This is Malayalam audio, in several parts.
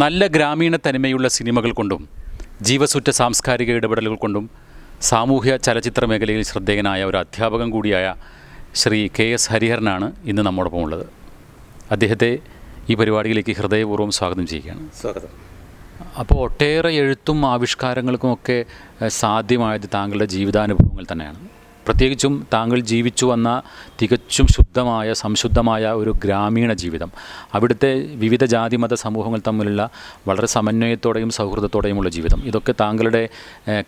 നല്ല ഗ്രാമീണ തനിമയുള്ള സിനിമകൾ കൊണ്ടും ജീവസുറ്റ സാംസ്കാരിക ഇടപെടലുകൾ കൊണ്ടും സാമൂഹ്യ ചലച്ചിത്ര മേഖലയിൽ ശ്രദ്ധേയനായ ഒരു അധ്യാപകൻ കൂടിയായ ശ്രീ കെ എസ് ഹരിഹരനാണ് ഇന്ന് നമ്മോടൊപ്പം ഉള്ളത് അദ്ദേഹത്തെ ഈ പരിപാടിയിലേക്ക് ഹൃദയപൂർവം സ്വാഗതം ചെയ്യുകയാണ്. സ്വാഗതം. അപ്പോൾ ഒട്ടേറെ എഴുത്തും ആവിഷ്കാരങ്ങൾക്കുമൊക്കെ ഒക്കെ സാധ്യമായത് താങ്കളുടെ ജീവിതാനുഭവങ്ങൾ തന്നെയാണ്. പ്രത്യേകിച്ചും താങ്കൾ ജീവിച്ചു വന്ന തികച്ചും ശുദ്ധമായ സംശുദ്ധമായ ഒരു ഗ്രാമീണ ജീവിതം. അവിടുത്തെ വിവിധ ജാതി മത സമൂഹങ്ങൾ തമ്മിലുള്ള വളരെ സമന്വയത്തോടെയും സൗഹൃദത്തോടെയുമുള്ള ജീവിതം. ഇതൊക്കെ താങ്കളുടെ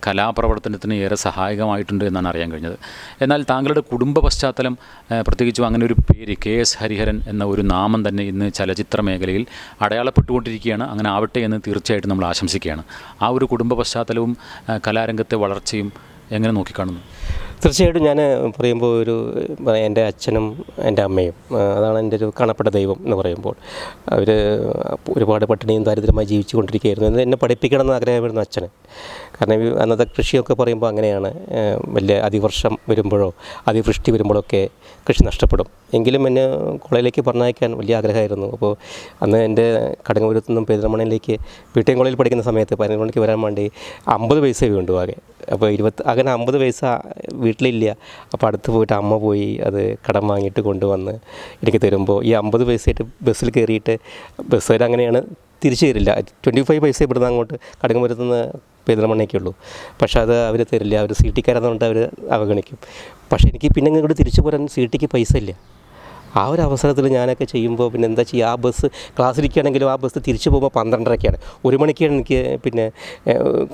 കലാപ്രവർത്തനത്തിന് ഏറെ സഹായകമായിട്ടുണ്ട് എന്നാണ് അറിയാൻ കഴിഞ്ഞത്. എന്നാൽ താങ്കളുടെ കുടുംബ പശ്ചാത്തലം പ്രത്യേകിച്ചും അങ്ങനെ ഒരു പേര് കെ എസ് ഹരിഹരൻ എന്ന ഒരു നാമം തന്നെ ഇന്ന് ചലച്ചിത്ര മേഖലയിൽ അടയാളപ്പെട്ടുകൊണ്ടിരിക്കുകയാണ്. അങ്ങനെ ആവട്ടെ എന്ന് തീർച്ചയായിട്ടും നമ്മൾ ആശംസിക്കുകയാണ്. ആ ഒരു കുടുംബ പശ്ചാത്തലവും കലാരംഗത്തെ വളർച്ചയും എങ്ങനെ നോക്കിക്കാണുന്നു? തീർച്ചയായിട്ടും ഞാൻ പറയുമ്പോൾ ഒരു എന്റെ അച്ഛനും എന്റെ അമ്മയും അതാണ് എന്റെ ഒരു കാണപ്പെട്ട ദൈവം എന്ന് പറയുമ്പോൾ. അവർ ഒരുപാട് പട്ടിണിയും ദാരിദ്ര്യമായി ജീവിച്ചു കൊണ്ടിരിക്കുകയായിരുന്നു എന്നെ പഠിപ്പിക്കണം എന്ന് ആഗ്രഹമായിരുന്നു അച്ഛന്. കാരണം അന്നത്തെ കൃഷിയൊക്കെ പറയുമ്പോൾ അങ്ങനെയാണ് വലിയ അതിവർഷം വരുമ്പോഴോ അതിവൃഷ്ടി വരുമ്പോഴൊക്കെ കൃഷി നഷ്ടപ്പെടും. എങ്കിലും എന്നെ കോളേജിലേക്ക് പറഞ്ഞയക്കാൻ വലിയ ആഗ്രഹമായിരുന്നു. അപ്പോൾ അന്ന് എന്റെ കടങ്ങപുരത്തു നിന്നും പെരുന്തമണയിലേക്ക് വീട്ടേം കോളേജിൽ പഠിക്കുന്ന സമയത്ത് പതിനൊന്ന് മണിക്ക് വരാൻ വേണ്ടി അമ്പത് പൈസ വേണ്ടു ആകെ. അപ്പോൾ ഇരുപത്തി അങ്ങനെ അമ്പത് പൈസ വീട്ടിലില്ല. അപ്പോൾ അടുത്ത് പോയിട്ട് അമ്മ പോയി അത് കടം വാങ്ങിയിട്ട് കൊണ്ടുവന്ന് എനിക്ക് തരുമ്പോൾ ഈ അമ്പത് പൈസയായിട്ട് ബസ്സിൽ കയറിയിട്ട് ബസ്സുകാർ അങ്ങനെയാണ് തിരിച്ചു തരില്ല. ട്വന്റി ഫൈവ് പൈസ ഇവിടുന്ന് അങ്ങോട്ട് കടങ്ങുമരത്ത് നിന്ന് പെരുന്തമണ്ണയ്ക്കുള്ളൂ പക്ഷേ അത് അവർ തരില്ല. അവർ സി ടിക്കാരെന്നുകൊണ്ട് അവർ അവഗണിക്കും. പക്ഷേ എനിക്ക് പിന്നെ ഇങ്ങോട്ട് തിരിച്ചു പോരാൻ സി ടിക്ക് പൈസ ഇല്ല. ആ ഒരു അവസരത്തിൽ ഞാനൊക്കെ ചെയ്യുമ്പോൾ പിന്നെ എന്താ ചെയ്യുക ആ ബസ് ക്ലാസ്സിലിരിക്കുകയാണെങ്കിലും ആ ബസ് തിരിച്ചു പോകുമ്പോൾ പന്ത്രണ്ടരയ്ക്കാണ് ഒരു മണിക്കാണ് എനിക്ക് പിന്നെ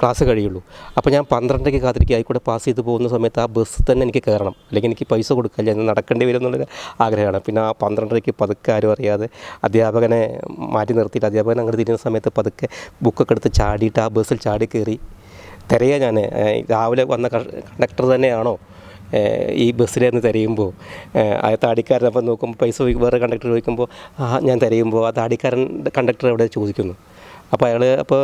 ക്ലാസ് കഴിയുള്ളൂ. അപ്പോൾ ഞാൻ പന്ത്രണ്ടരയ്ക്ക് കാത്തിരിക്കുക. ആയിക്കൂടെ പാസ് ചെയ്ത് പോകുന്ന സമയത്ത് ആ ബസ് തന്നെ എനിക്ക് കയറണം. അല്ലെങ്കിൽ എനിക്ക് പൈസ കൊടുക്കില്ല എന്ന് നടക്കേണ്ടി വരും എന്നുള്ളൊരു ആഗ്രഹമാണ്. പിന്നെ ആ പന്ത്രണ്ടരയ്ക്ക് പതുക്കെ ആരും അറിയാതെ അധ്യാപകനെ മാറ്റി നിർത്തിയിട്ട് അധ്യാപകൻ അങ്ങോട്ട് തിരിയുന്ന സമയത്ത് പതുക്കെ ബുക്കൊക്കെ എടുത്ത് ചാടിയിട്ട് ആ ബസ്സിൽ ചാടി കയറി. തിരയാ ഞാൻ രാവിലെ വന്ന കണ്ടക്ടർ തന്നെയാണോ? ഈ ബസ്സിലേന്ന് തിരയുമ്പോൾ ആ താടിക്കാരൻ അപ്പം നോക്കുമ്പോൾ പൈസ വേറെ കണ്ടക്ടർ ചോദിക്കുമ്പോൾ ആ ഞാൻ തിരയുമ്പോൾ ആ താടിക്കാരൻ കണ്ടക്ടർ അവിടെ ചോദിക്കുന്നു. അപ്പോൾ അയാൾ അപ്പോൾ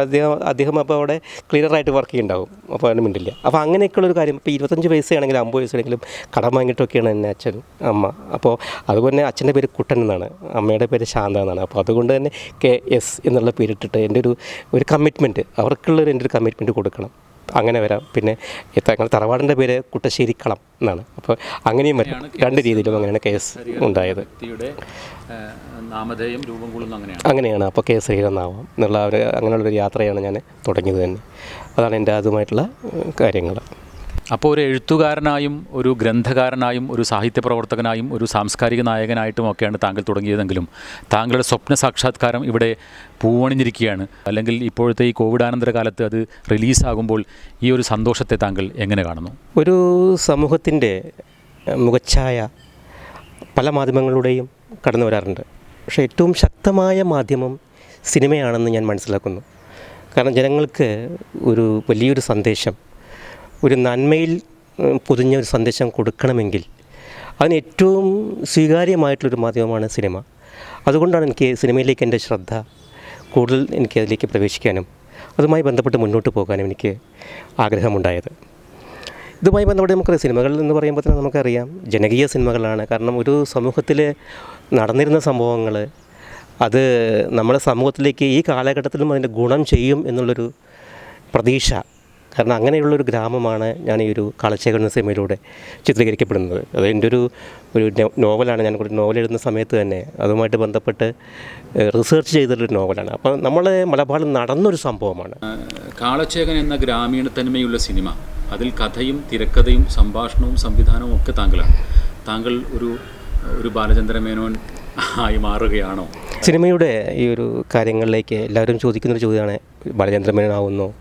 അദ്ദേഹം അദ്ദേഹം അപ്പോൾ അവിടെ ക്ലീനറായിട്ട് വർക്ക് ചെയ്യുന്നുണ്ടാവും. അപ്പോൾ അയാൾ മിണ്ടില്ല. അപ്പോൾ അങ്ങനെയൊക്കെയുള്ളൊരു കാര്യം. ഇപ്പോൾ ഇരുപത്തഞ്ച് വയസ്സാണെങ്കിലും അമ്പത് വയസ്സാണെങ്കിലും കടം വാങ്ങിയിട്ടൊക്കെയാണ് എന്റെ അച്ഛൻ അമ്മ. അപ്പോൾ അതുപോലെ തന്നെ അച്ഛന്റെ പേര് കുട്ടൻ എന്നാണ്. അമ്മയുടെ പേര് ശാന്ത എന്നാണ്. അപ്പോൾ അതുകൊണ്ട് തന്നെ കെ എസ് എന്നുള്ള പേരിട്ടിട്ട് എന്റെ ഒരു ഒരു കമ്മിറ്റ്മെന്റ് അവർക്കുള്ളൊരു എന്റെ ഒരു കമ്മിറ്റ്മെന്റ് കൊടുക്കണം. അങ്ങനെ വരാം. പിന്നെ ഞങ്ങൾ തറവാടിന്റെ പേര് കുട്ടശ്ശേരിക്കളം എന്നാണ്. അപ്പോൾ അങ്ങനെയും വരാം. രണ്ട് രീതിയിലും അങ്ങനെയാണ് കേസ് ഉണ്ടായത്. നാമധേയം രൂപം കൊള്ളുന്ന അങ്ങനെയാണ്. അങ്ങനെയാണ്. അപ്പോൾ കെ ശ്രീരനാമം എന്നുള്ള ഒരു അങ്ങനെയുള്ളൊരു യാത്രയാണ് ഞാൻ തുടങ്ങിയത് തന്നെ. അതാണ് എന്റെ ആദ്യമായിട്ടുള്ള കാര്യങ്ങൾ. അപ്പോൾ ഒരു എഴുത്തുകാരനായും ഒരു ഗ്രന്ഥകാരനായും ഒരു സാഹിത്യ പ്രവർത്തകനായും ഒരു സാംസ്കാരിക നായകനായിട്ടും ഒക്കെയാണ് താങ്കൾ തുടങ്ങിയതെങ്കിലും താങ്കളുടെ സ്വപ്ന സാക്ഷാത്കാരം ഇവിടെ പൂവണിഞ്ഞിരിക്കുകയാണ്. അല്ലെങ്കിൽ ഇപ്പോഴത്തെ ഈ കോവിഡാനന്തര കാലത്ത് അത് റിലീസാകുമ്പോൾ ഈ ഒരു സന്തോഷത്തെ താങ്കൾ എങ്ങനെ കാണുന്നു? ഒരു സമൂഹത്തിന്റെ മുഖച്ഛായ പല മാധ്യമങ്ങളുടെയും കടന്നു വരാറുണ്ട്. പക്ഷേ ഏറ്റവും ശക്തമായ മാധ്യമം സിനിമയാണെന്ന് ഞാൻ മനസ്സിലാക്കുന്നു. കാരണം ജനങ്ങൾക്ക് ഒരു വലിയൊരു സന്ദേശം ഒരു നന്മയിൽ പൊതിഞ്ഞ ഒരു സന്ദേശം കൊടുക്കണമെങ്കിൽ അതിന് ഏറ്റവും സ്വീകാര്യമായിട്ടുള്ളൊരു മാധ്യമമാണ് സിനിമ. അതുകൊണ്ടാണ് എനിക്ക് സിനിമയിലേക്ക് എന്റെ ശ്രദ്ധ കൂടുതൽ എനിക്ക് അതിലേക്ക് പ്രവേശിക്കാനും അതുമായി ബന്ധപ്പെട്ട് മുന്നോട്ട് പോകാനും എനിക്ക് ആഗ്രഹമുണ്ടായത്. ഇതുമായി ബന്ധപ്പെട്ട് നമുക്ക് സിനിമകൾ എന്ന് പറയുമ്പോൾ തന്നെ നമുക്കറിയാം ജനകീയ സിനിമകളാണ്. കാരണം ഒരു സമൂഹത്തിൽ നടന്നിരുന്ന സംഭവങ്ങൾ അത് നമ്മുടെ സമൂഹത്തിലേക്ക് ഈ കാലഘട്ടത്തിലും അതിന്റെ ഗുണം ചെയ്യും എന്നുള്ളൊരു പ്രതീക്ഷ കാരണം അങ്ങനെയുള്ളൊരു ഗ്രാമമാണ് ഞാൻ ഈ ഒരു കാളശേഖരൻ സിനിമയിലൂടെ ചിത്രീകരിക്കപ്പെടുന്നത്. അത് എന്റെ ഒരു ഒരു നോവലാണ്. ഞാൻ ഒരു നോവൽ എഴുതുന്ന സമയത്ത് തന്നെ അതുമായിട്ട് ബന്ധപ്പെട്ട് റിസർച്ച് ചെയ്തിട്ടൊരു നോവലാണ്. അപ്പോൾ നമ്മളെ മലബാറിൽ നടന്നൊരു സംഭവമാണ്. കാളച്ചേകൻ എന്ന ഗ്രാമീണ തനിമയുള്ള സിനിമ. അതിൽ കഥയും തിരക്കഥയും സംഭാഷണവും സംവിധാനവും ഒക്കെ താങ്കളാണ്. താങ്കൾ ഒരു ഒരു ബാലചന്ദ്ര മേനോൻ ആയി മാറുകയാണോ? സിനിമയുടെ ഈ ഒരു കാര്യങ്ങളിലേക്ക് എല്ലാവരും ചോദിക്കുന്നൊരു ചോദ്യമാണ് ബാലചന്ദ്രമേനാവുന്നോ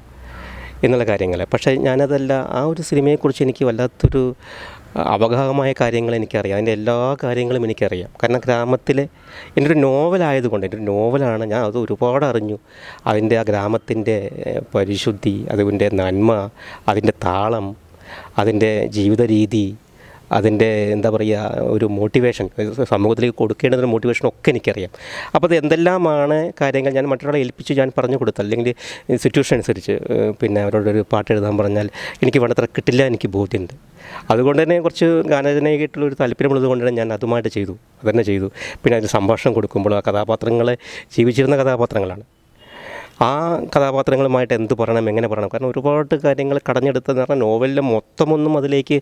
എന്നുള്ള കാര്യങ്ങൾ. പക്ഷേ ഞാനതല്ല ആ ഒരു സിനിമയെക്കുറിച്ച് എനിക്ക് വല്ലാത്തൊരു അവഗാഹമായ കാര്യങ്ങൾ എനിക്കറിയാം. അതിന്റെ എല്ലാ കാര്യങ്ങളും എനിക്കറിയാം. കാരണം ഗ്രാമത്തിലെ എന്റെ ഒരു നോവലായതുകൊണ്ട് എന്റെ ഒരു നോവലാണ് ഞാൻ അത് ഒരുപാട് അറിഞ്ഞു. അതിന്റെ ആ ഗ്രാമത്തിന്റെ പരിശുദ്ധി അതിന്റെ നന്മ അതിന്റെ താളം അതിന്റെ ജീവിത രീതി അതിന്റെ എന്താ പറയുക ഒരു മോട്ടിവേഷൻ സമൂഹത്തിലേക്ക് കൊടുക്കേണ്ടതിന് മോട്ടിവേഷൻ ഒക്കെ എനിക്കറിയാം. അപ്പോൾ അത് എന്തെല്ലാമാണ് കാര്യങ്ങൾ ഞാൻ മറ്റൊരാളെ ഏൽപ്പിച്ച് ഞാൻ പറഞ്ഞു കൊടുത്ത അല്ലെങ്കിൽ സിറ്റുവേഷൻ അനുസരിച്ച് പിന്നെ അവരോടൊരു പാട്ട് എഴുതാൻ പറഞ്ഞാൽ എനിക്ക് വേണ്ടത്ര കിട്ടില്ല എനിക്ക് ബോധ്യമുണ്ട്. അതുകൊണ്ട് തന്നെ കുറച്ച് ഗാനരചനയായിട്ടുള്ള ഒരു താല്പര്യമുള്ളത് കൊണ്ട് തന്നെ ഞാൻ അതുമായിട്ട് ചെയ്തു അതന്നെ ചെയ്തു. പിന്നെ അതിന് സംഭാഷണം കൊടുക്കുമ്പോൾ ആ കഥാപാത്രങ്ങളെ ജീവിച്ചിരുന്ന കഥാപാത്രങ്ങളാണ്. ആ കഥാപാത്രങ്ങളുമായിട്ട് എന്ത് പറയണം എങ്ങനെ പറയണം? കാരണം ഒരുപാട് കാര്യങ്ങൾ കടഞ്ഞെടുത്തെന്ന് പറഞ്ഞാൽ നോവലിലെ മൊത്തമൊന്നും അതിലേക്ക്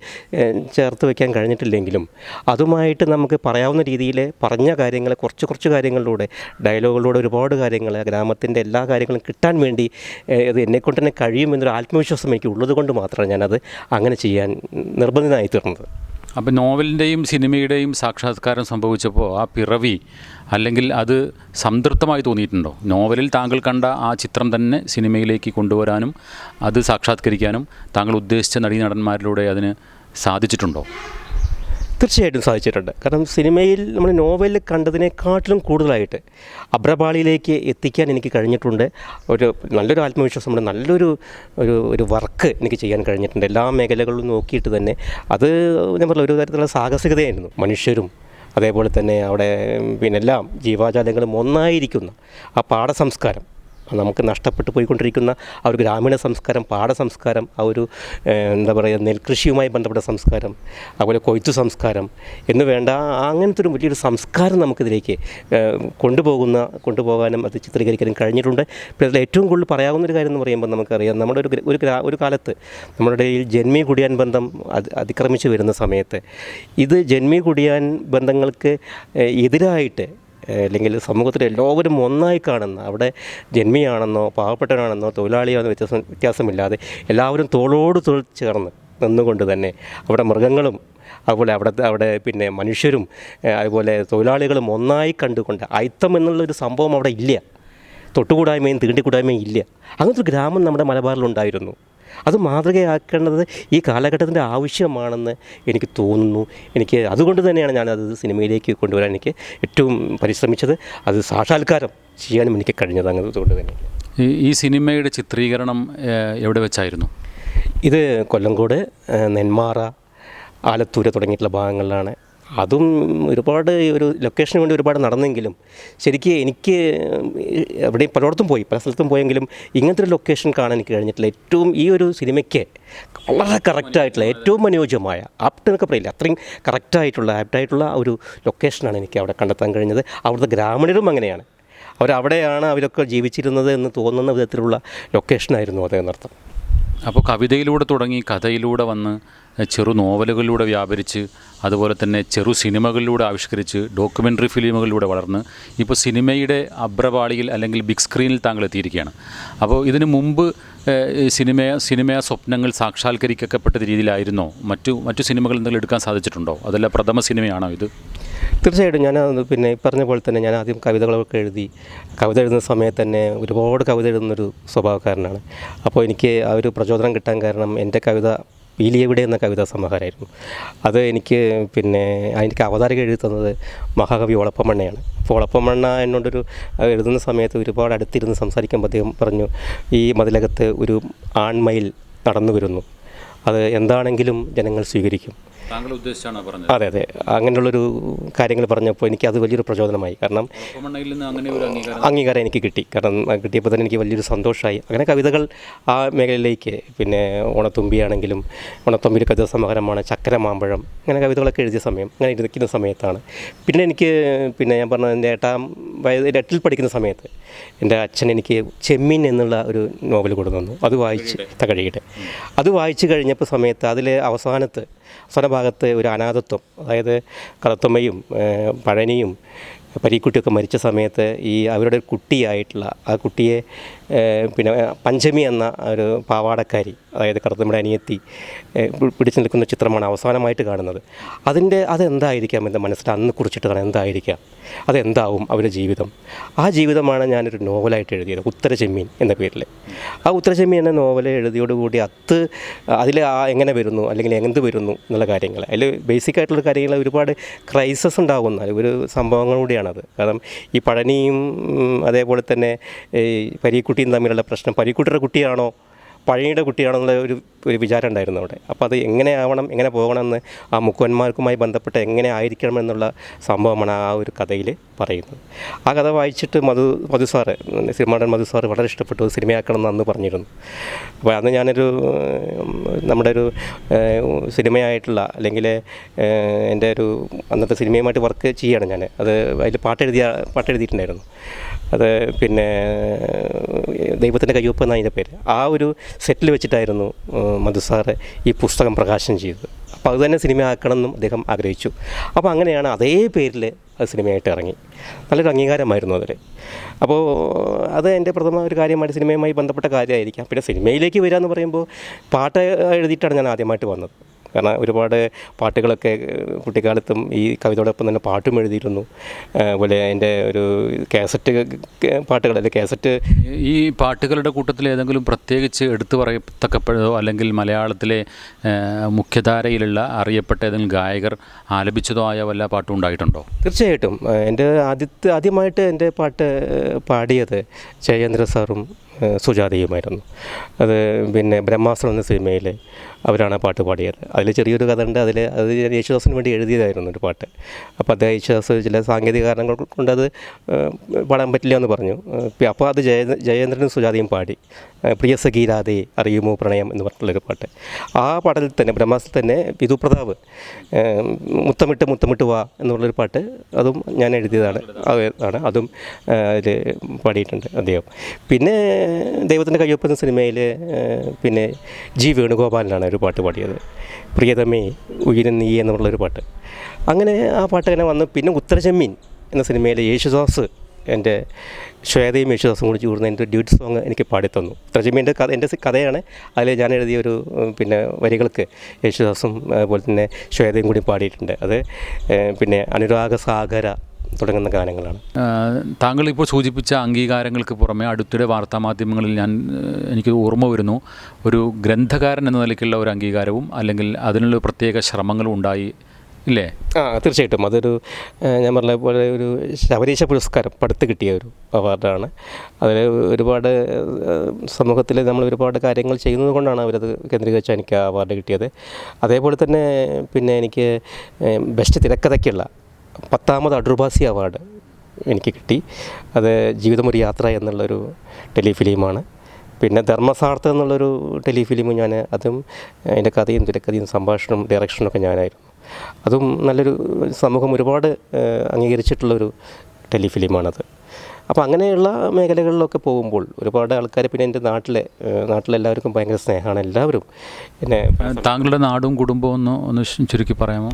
ചേർത്ത് വെക്കാൻ കഴിഞ്ഞിട്ടില്ലെങ്കിലും അതുമായിട്ട് നമുക്ക് പറയാവുന്ന രീതിയിൽ പറഞ്ഞ കാര്യങ്ങൾ കുറച്ച് കുറച്ച് കാര്യങ്ങളിലൂടെ ഡയലോഗുകളിലൂടെ ഒരുപാട് കാര്യങ്ങൾ ഗ്രാമത്തിന്റെ എല്ലാ കാര്യങ്ങളും കിട്ടാൻ വേണ്ടി ഇത് എന്നെക്കൊണ്ട് തന്നെ കഴിയുമെന്നൊരു ആത്മവിശ്വാസം എനിക്ക് ഉള്ളത് കൊണ്ട് മാത്രമാണ് ഞാനത് അങ്ങനെ ചെയ്യാൻ നിർബന്ധിതനായി തീർന്നത്. അപ്പോൾ നോവലിന്റെയും സിനിമയുടെയും സാക്ഷാത്കാരം സംഭവിച്ചപ്പോൾ ആ പിറവി അല്ലെങ്കിൽ അത് സംതൃപ്തമായി തോന്നിയിട്ടുണ്ടോ? നോവലിൽ താങ്കൾ കണ്ട ആ ചിത്രം തന്നെ സിനിമയിലേക്ക് കൊണ്ടുവരാനും അത് സാക്ഷാത്കരിക്കാനും താങ്കൾ ഉദ്ദേശിച്ച നടീ നടന്മാരിലൂടെ അതിന് സാധിച്ചിട്ടുണ്ടോ? തീർച്ചയായിട്ടും സാധിച്ചിട്ടുണ്ട്. കാരണം സിനിമയിൽ നമ്മൾ നോവലിൽ കണ്ടതിനെക്കാട്ടിലും കൂടുതലായിട്ട് അബ്രപാളിയിലേക്ക് എത്തിക്കാൻ എനിക്ക് കഴിഞ്ഞിട്ടുണ്ട്. ഒരു നല്ലൊരു ആത്മവിശ്വാസം ആത്മവിശ്വാസമുണ്ട് നല്ലൊരു ഒരു ഒരു വർക്ക് എനിക്ക് ചെയ്യാൻ കഴിഞ്ഞിട്ടുണ്ട്. എല്ലാ മേഖലകളിലും നോക്കിയിട്ട് തന്നെ അത് ഞാൻ പറഞ്ഞ ഒരു തരത്തിലുള്ള സാഹസികതയായിരുന്നു മനുഷ്യരും അതേപോലെ തന്നെ അവിടെ പിന്നെല്ലാം ജീവാജാലങ്ങളും ഒന്നായിരിക്കുന്ന ആ പാഠസംസ്കാരം. നമുക്ക് നഷ്ടപ്പെട്ടു പോയിക്കൊണ്ടിരിക്കുന്ന ആ ഒരു ഗ്രാമീണ സംസ്കാരം പാട സംസ്കാരം ആ ഒരു എന്താ പറയുക നെൽകൃഷിയുമായി ബന്ധപ്പെട്ട സംസ്കാരം അതുപോലെ കൊയ്ത്തു സംസ്കാരം എന്ന് വേണ്ട അങ്ങനത്തെ ഒരു വലിയൊരു സംസ്കാരം നമുക്കിതിലേക്ക് കൊണ്ടുപോകുന്ന കൊണ്ടുപോകാനും അത് ചിത്രീകരിക്കാനും കഴിഞ്ഞിട്ടുണ്ട്. പിന്നെ അതിൽ ഏറ്റവും കൂടുതൽ പറയാവുന്ന ഒരു കാര്യം എന്ന് പറയുമ്പോൾ നമുക്കറിയാം നമ്മുടെ ഒരു ഒരു ഒരു കാലത്ത് നമ്മുടെ ഈ ജന്മി കുടിയാൻ ബന്ധം അത് അതിക്രമിച്ച് വരുന്ന സമയത്ത് ഇത് ജന്മി കുടിയാൻ ബന്ധങ്ങൾക്ക് എതിരായിട്ട് അല്ലെങ്കിൽ സമൂഹത്തിൽ എല്ലാവരും ഒന്നായി കാണുന്ന അവിടെ ജന്മിയാണെന്നോ പാവപ്പെട്ടവനാണെന്നോ തൊഴിലാളിയാണെന്നോ വ്യത്യാസം വ്യത്യാസമില്ലാതെ എല്ലാവരും തോളോട് തോൾ ചേർന്ന് നിന്നുകൊണ്ട് തന്നെ അവിടെ മൃഗങ്ങളും അതുപോലെ അവിടുത്തെ അവിടെ പിന്നെ മനുഷ്യരും അതുപോലെ തൊഴിലാളികളും ഒന്നായി കണ്ടുകൊണ്ട് അയിത്തം എന്നുള്ളൊരു സംഭവം അവിടെ ഇല്ല. തൊട്ടുകൂടായ്മയും തീണ്ടിക്കൂടായ്മയും ഇല്ല. അങ്ങനത്തെ ഒരു ഗ്രാമം നമ്മുടെ മലബാറിലുണ്ടായിരുന്നു. അത് മാതൃകയാക്കേണ്ടത് ഈ കാലഘട്ടത്തിന്റെ ആവശ്യമാണെന്ന് എനിക്ക് തോന്നുന്നു. എനിക്ക് അതുകൊണ്ട് തന്നെയാണ് ഞാനത് സിനിമയിലേക്ക് കൊണ്ടുവരാൻ എനിക്ക് ഏറ്റവും പരിശ്രമിച്ചത്. അത് സാക്ഷാത്കാരം ചെയ്യാനും എനിക്ക് കഴിഞ്ഞത് അങ്ങനത്തെ അതുകൊണ്ട് തന്നെ. ഈ ഈ സിനിമയുടെ ചിത്രീകരണം എവിടെ വെച്ചായിരുന്നു? ഇത് കൊല്ലങ്കോട് നെന്മാറ ആലത്തൂര് തുടങ്ങിയിട്ടുള്ള ഭാഗങ്ങളിലാണ് അതും ഒരുപാട് ഒരു ലൊക്കേഷന് വേണ്ടി ഒരുപാട് നടന്നെങ്കിലും ശരിക്ക് എനിക്ക് എവിടെയും പലയിടത്തും പോയി പല സ്ഥലത്തും പോയെങ്കിലും ഇങ്ങനത്തെ ഒരു ലൊക്കേഷൻ കാണാൻ എനിക്ക് കഴിഞ്ഞിട്ടില്ല. ഏറ്റവും ഈ ഒരു സിനിമയ്ക്ക് വളരെ കറക്റ്റായിട്ടുള്ള ഏറ്റവും അനുയോജ്യമായ ആപ്റ്റ് എന്നൊക്കെ പറയില്ല അത്രയും കറക്റ്റായിട്ടുള്ള ആപ്റ്റായിട്ടുള്ള ഒരു ലൊക്കേഷനാണ് എനിക്ക് അവിടെ കണ്ടെത്താൻ കഴിഞ്ഞത്. അവിടുത്തെ ഗ്രാമീണരും അങ്ങനെയാണ്. അവരവിടെയാണ് അവരൊക്കെ ജീവിച്ചിരുന്നത് എന്ന് തോന്നുന്ന വിധത്തിലുള്ള ലൊക്കേഷനായിരുന്നു അത് എന്നർത്ഥം. അപ്പോൾ കവിതയിലൂടെ തുടങ്ങി കഥയിലൂടെ വന്ന് ചെറു നോവലുകളിലൂടെ വ്യാപരിച്ച് അതുപോലെ തന്നെ ചെറു സിനിമകളിലൂടെ ആവിഷ്കരിച്ച് ഡോക്യുമെന്ററി ഫിലിമുകളിലൂടെ വളർന്ന് ഇപ്പോൾ സിനിമയുടെ അബ്രപാളിയിൽ അല്ലെങ്കിൽ ബിഗ് സ്ക്രീനിൽ താങ്കൾ എത്തിയിരിക്കുകയാണ് അപ്പോൾ ഇതിനു മുമ്പ് സിനിമ സിനിമ സ്വപ്നങ്ങൾ സാക്ഷാത്കരിക്കപ്പെട്ട രീതിയിലായിരുന്നോ? മറ്റു മറ്റു സിനിമകൾ എന്തെങ്കിലും എടുക്കാൻ സാധിച്ചിട്ടുണ്ടോ? അതല്ല പ്രഥമ സിനിമയാണോ ഇത്? തീർച്ചയായിട്ടും ഞാൻ പിന്നെ പറഞ്ഞ പോലെ തന്നെ ഞാൻ ആദ്യം കവിതകളൊക്കെ എഴുതി കവിത എഴുതുന്ന സമയത്ത് തന്നെ ഒരുപാട് കവിത എഴുതുന്നൊരു സ്വഭാവക്കാരനാണ്. അപ്പോൾ എനിക്ക് ആ ഒരു പ്രചോദനം കിട്ടാൻ കാരണം എന്റെ കവിത പീലിയവിടെ എന്ന കവിതാ സമാഹാരമായിരുന്നു. അത് എനിക്ക് പിന്നെ അതിന്റെ അവതാരിക എഴുതി തന്നത് മഹാകവി ഒളപ്പമണ്ണയാണ് അപ്പോൾ ഒളപ്പമണ്ണ എന്നോടൊരു എഴുതുന്ന സമയത്ത് ഒരുപാട് അടുത്തിരുന്ന് സംസാരിക്കുമ്പോൾ അദ്ദേഹം പറഞ്ഞു ഈ മതിലകത്ത് ഒരു ആൺമയിൽ നടന്നു വരുന്നു. അത് എന്താണെങ്കിലും ജനങ്ങൾ സ്വീകരിക്കും. താങ്കൾ ഉദ്ദേശിച്ചാണോ പറഞ്ഞത്? അതെ അതെ. അങ്ങനെയുള്ളൊരു കാര്യങ്ങൾ പറഞ്ഞപ്പോൾ എനിക്ക് അത് വലിയൊരു പ്രചോദനമായി. കാരണം അംഗീകാരം എനിക്ക് കിട്ടി. കാരണം കിട്ടിയപ്പോൾ തന്നെ എനിക്ക് വലിയൊരു സന്തോഷമായി. അങ്ങനെ കവിതകൾ ആ മേഖലയിലേക്ക് പിന്നെ ഓണത്തുമ്പിയാണെങ്കിലും ഓണത്തുമ്പിയുടെ കവിത സമാഹാരമാണ് ചക്കര മാമ്പഴം അങ്ങനെ കവിതകളൊക്കെ എഴുതിയ സമയം അങ്ങനെ ഇരിക്കുന്ന സമയത്താണ്. പിന്നെ എനിക്ക് പിന്നെ ഞാൻ പറഞ്ഞ എന്റെ എട്ടാം വയസ്സിൽ എട്ടിൽ പഠിക്കുന്ന സമയത്ത് എന്റെ അച്ഛൻ എനിക്ക് ചെമ്മീൻ എന്നുള്ള ഒരു നോവൽ കൊണ്ടു തന്നു അത് വായിച്ച് തകഴിയുടെ. അത് വായിച്ചു കഴിഞ്ഞപ്പോൾ സമയത്ത് അതിലെ അവസാനത്ത് അവസാന ഭാഗത്ത് ഒരു അനാഥത്വം അതായത് കറുത്തമ്മയും ഏഹ്, പഴനിയും പരീക്കുട്ടിയൊക്കെ മരിച്ച സമയത്ത് ഈ അവരുടെ കുട്ടിയായിട്ടുള്ള ആ കുട്ടിയെ പിന്നെ പഞ്ചമി എന്ന ഒരു പാവാടക്കാരി അതായത് കറുത്തമ്മയുടെ അനിയത്തി പിടിച്ചു നിൽക്കുന്ന ചിത്രമാണ് അവസാനമായിട്ട് കാണുന്നത്. അതിന്റെ അതെന്തായിരിക്കാം എന്റെ മനസ്സിൽ അന്ന് കുറിച്ചിട്ട് കാണാൻ എന്തായിരിക്കാം? അതെന്താവും അവരുടെ ജീവിതം? ആ ജീവിതമാണ് ഞാനൊരു നോവലായിട്ട് എഴുതിയത് ഉത്തര ചെമ്മീൻ എന്ന പേരിൽ. ആ ഉത്തരചെമ്മീൻ എന്ന നോവൽ എഴുതിയോടുകൂടി അത്ത് അതിൽ ആ എങ്ങനെ വരുന്നു അല്ലെങ്കിൽ എന്ത് വരുന്നു എന്നുള്ള കാര്യങ്ങൾ. അതിൽ ബേസിക് ആയിട്ടുള്ള കാര്യങ്ങൾ ഒരുപാട് ക്രൈസസ് ഉണ്ടാകുന്ന ഒരു സംഭവങ്ങൾ കൂടിയാണത്. കാരണം ഈ പഴനിയും അതേപോലെ തന്നെ ഈ പരീക്കുട്ടിയും തമ്മിലുള്ള പ്രശ്നം. പരീക്കുട്ടിയുടെ കുട്ടിയാണോ? പഴനിയുടെ കുട്ടിയാണോ? എന്നുള്ള ഒരു ഒരു വിചാരം ഉണ്ടായിരുന്നു അവിടെ. അപ്പോൾ അത് എങ്ങനെ ആവണം എങ്ങനെ പോകണമെന്ന് ആ മുക്കുവന്മാർക്കുമായി ബന്ധപ്പെട്ട് എങ്ങനെ ആയിരിക്കണം എന്നുള്ള സംഭവമാണ് ആ ഒരു കഥയിൽ പറയുന്നത്. ആ കഥ വായിച്ചിട്ട് മധു മധു സാറ് സിനിമാടൻ മധു സാറ് വളരെ ഇഷ്ടപ്പെട്ടു. സിനിമയാക്കണം എന്ന് പറഞ്ഞിരുന്നു. അപ്പോൾ അന്ന് ഞാനൊരു നമ്മുടെ ഒരു സിനിമയായിട്ടുള്ള അല്ലെങ്കിൽ എന്റെ ഒരു അന്നത്തെ സിനിമയുമായിട്ട് വർക്ക് ചെയ്യുകയാണ് ഞാൻ. അത് അതിൽ പാട്ടെഴുതിയ പാട്ടെഴുതിയിട്ടുണ്ടായിരുന്നു. അത് പിന്നെ ദൈവത്തിന്റെ കയ്യൊപ്പ് എന്നാണ് അതിന്റെ പേര്. ആ ഒരു സെറ്റിൽ വെച്ചിട്ടായിരുന്നു ഏഹ്, മധു സാറ് ഈ പുസ്തകം പ്രകാശനം ചെയ്തത്. അപ്പോൾ അത് തന്നെ സിനിമയാക്കണമെന്നും അദ്ദേഹം ആഗ്രഹിച്ചു. അപ്പോൾ അങ്ങനെയാണ് അതേ പേരിൽ അത് സിനിമയായിട്ട് ഇറങ്ങി. നല്ലൊരു അംഗീകാരമായിരുന്നു അതിൽ അപ്പോൾ അത് എന്റെ പ്രഥമ ഒരു കാര്യമായിട്ട് സിനിമയുമായി ബന്ധപ്പെട്ട കാര്യമായിരിക്കാം. പിന്നെ സിനിമയിലേക്ക് വരിക എന്ന് പറയുമ്പോൾ പാട്ട് എഴുതിയിട്ടാണ് ഞാൻ ആദ്യമായിട്ട് വന്നത്. കാരണം ഒരുപാട് പാട്ടുകളൊക്കെ കുട്ടിക്കാലത്തും ഈ കവിതയോടൊപ്പം തന്നെ പാട്ടും എഴുതിയിരുന്നു. അതുപോലെ എന്റെ ഒരു കാസറ്റ് പാട്ടുകൾ അല്ലെങ്കിൽ കാസറ്റ് ഈ പാട്ടുകളുടെ കൂട്ടത്തിൽ ഏതെങ്കിലും പ്രത്യേകിച്ച് എടുത്തു പറയത്തക്കപ്പോഴോ അല്ലെങ്കിൽ മലയാളത്തിലെ മുഖ്യധാരയിലുള്ള അറിയപ്പെട്ട ഏതെങ്കിലും ഗായകർ ആലപിച്ചതോ ആയ വല്ല പാട്ടും ഉണ്ടായിട്ടുണ്ടോ? തീർച്ചയായിട്ടും. എന്റെ ആദ്യത്തെ ആദ്യമായിട്ട് എന്റെ പാട്ട് പാടിയത് ജയേന്ദ്ര സാറും സുജാതയുമായിരുന്നു. അത് പിന്നെ ബ്രഹ്മാസ്ത്രം എന്ന സിനിമയിൽ അവരാണ് പാട്ട് പാടിയത്. അതിൽ ചെറിയൊരു കഥ ഉണ്ട് അതിൽ അത് യേശുദാസിന് വേണ്ടി എഴുതിയതായിരുന്നു ഒരു പാട്ട്. അപ്പോൾ അത് യേശുദാസ് ചില സാങ്കേതിക കാരണങ്ങൾ കൊണ്ട് അത് പാടാൻ പറ്റില്ല എന്ന് പറഞ്ഞു. അപ്പോൾ അത് ജയ ജയേന്ദ്രനും സുജാതയും പാടി. പ്രിയ സഖീരാതെ അറിയുമോ പ്രണയം എന്ന് പറഞ്ഞിട്ടുള്ളൊരു പാട്ട്. ആ പാട്ടിൽ തന്നെ ബ്രഹ്മാസ്ത്രത്തിൽ തന്നെ വിധു പ്രതാപ് മുത്തമിട്ട് മുത്തമിട്ട് വാ എന്നുള്ളൊരു പാട്ട് അതും ഞാൻ എഴുതിയതാണ്. അതാണ് അതും അതിൽ പാടിയിട്ടുണ്ട് അദ്ദേഹം. പിന്നെ ദൈവത്തിന്റെ കയ്യൊപ്പുന്ന സിനിമയിൽ പിന്നെ ജി വേണുഗോപാലനാണ് ഒരു പാട്ട് പാടിയത്. പ്രിയതമേ ഉയിരൻ നീ എന്നുള്ളൊരു പാട്ട്. അങ്ങനെ ആ പാട്ട് അങ്ങനെ വന്ന് പിന്നെ ഉത്തരചെമ്മീൻ എന്ന സിനിമയിൽ യേശുദാസ് എന്റെ ശ്വേതയും യേശുദാസും കൂടി ചേർന്ന് എന്റെ ഡ്യൂട്ട് സോങ് എനിക്ക് പാടിത്തന്നു. ഉത്തരചെമ്മീന്റെ കഥ എന്റെ കഥയാണ്. അതിൽ ഞാൻ എഴുതിയ ഒരു പിന്നെ വരികൾക്ക് യേശുദാസും അതുപോലെ തന്നെ ശ്വേതയും കൂടി പാടിയിട്ടുണ്ട്. അത് പിന്നെ അനുരാഗ സാഗര തുടങ്ങുന്ന ഗാനങ്ങളാണ്. താങ്കൾ ഇപ്പോൾ സൂചിപ്പിച്ച അംഗീകാരങ്ങൾക്ക് പുറമെ അടുത്തിടെ വാർത്താ മാധ്യമങ്ങളിൽ ഞാൻ എനിക്ക് ഓർമ്മ വരുന്നു. ഒരു ഗ്രന്ഥകാരൻ എന്ന നിലയ്ക്കുള്ള ഒരു അംഗീകാരവും അല്ലെങ്കിൽ അതിനുള്ള പ്രത്യേക ശ്രമങ്ങളും ഉണ്ടായി ഇല്ലേ? ആ തീർച്ചയായിട്ടും. അതൊരു ഞാൻ പറഞ്ഞ പോലെ ഒരു ശബരീശ പുരസ്കാരം പടുത്ത് കിട്ടിയ ഒരു അവാർഡാണ്. അതിൽ ഒരുപാട് സമൂഹത്തിൽ നമ്മൾ ഒരുപാട് കാര്യങ്ങൾ ചെയ്യുന്നത് കൊണ്ടാണ് അവരത് കേന്ദ്രീകരിച്ച് എനിക്ക് ആ അവാർഡ് കിട്ടിയത്. അതേപോലെ തന്നെ പിന്നെ എനിക്ക് ബെസ്റ്റ് തിരക്കഥയ്ക്കുള്ള പത്താമത് അടൂർബാസി അവാർഡ് എനിക്ക് കിട്ടി. അത് ജീവിതമൊരു യാത്ര എന്നുള്ളൊരു ടെലിഫിലിമാണ്. പിന്നെ ധർമ്മസാർത്ഥം എന്നുള്ളൊരു ടെലിഫിലിം ഞാൻ അതും അതിന്റെ കഥയും തിരക്കഥയും സംഭാഷണം ഡയറക്ഷനും ഒക്കെ ഞാനായിരുന്നു. അതും നല്ലൊരു സമൂഹം ഒരുപാട് അംഗീകരിച്ചിട്ടുള്ളൊരു ടെലിഫിലിമാണത്. അപ്പോൾ അങ്ങനെയുള്ള മേഖലകളിലൊക്കെ പോകുമ്പോൾ ഒരുപാട് ആൾക്കാർ പിന്നെ എന്റെ നാട്ടിലെ നാട്ടിലെല്ലാവർക്കും ഭയങ്കര സ്നേഹമാണ് എല്ലാവരും. പിന്നെ താങ്കളുടെ നാടും കുടുംബവും ഒന്ന് ഒന്ന് ചുരുക്കി പറയാമോ.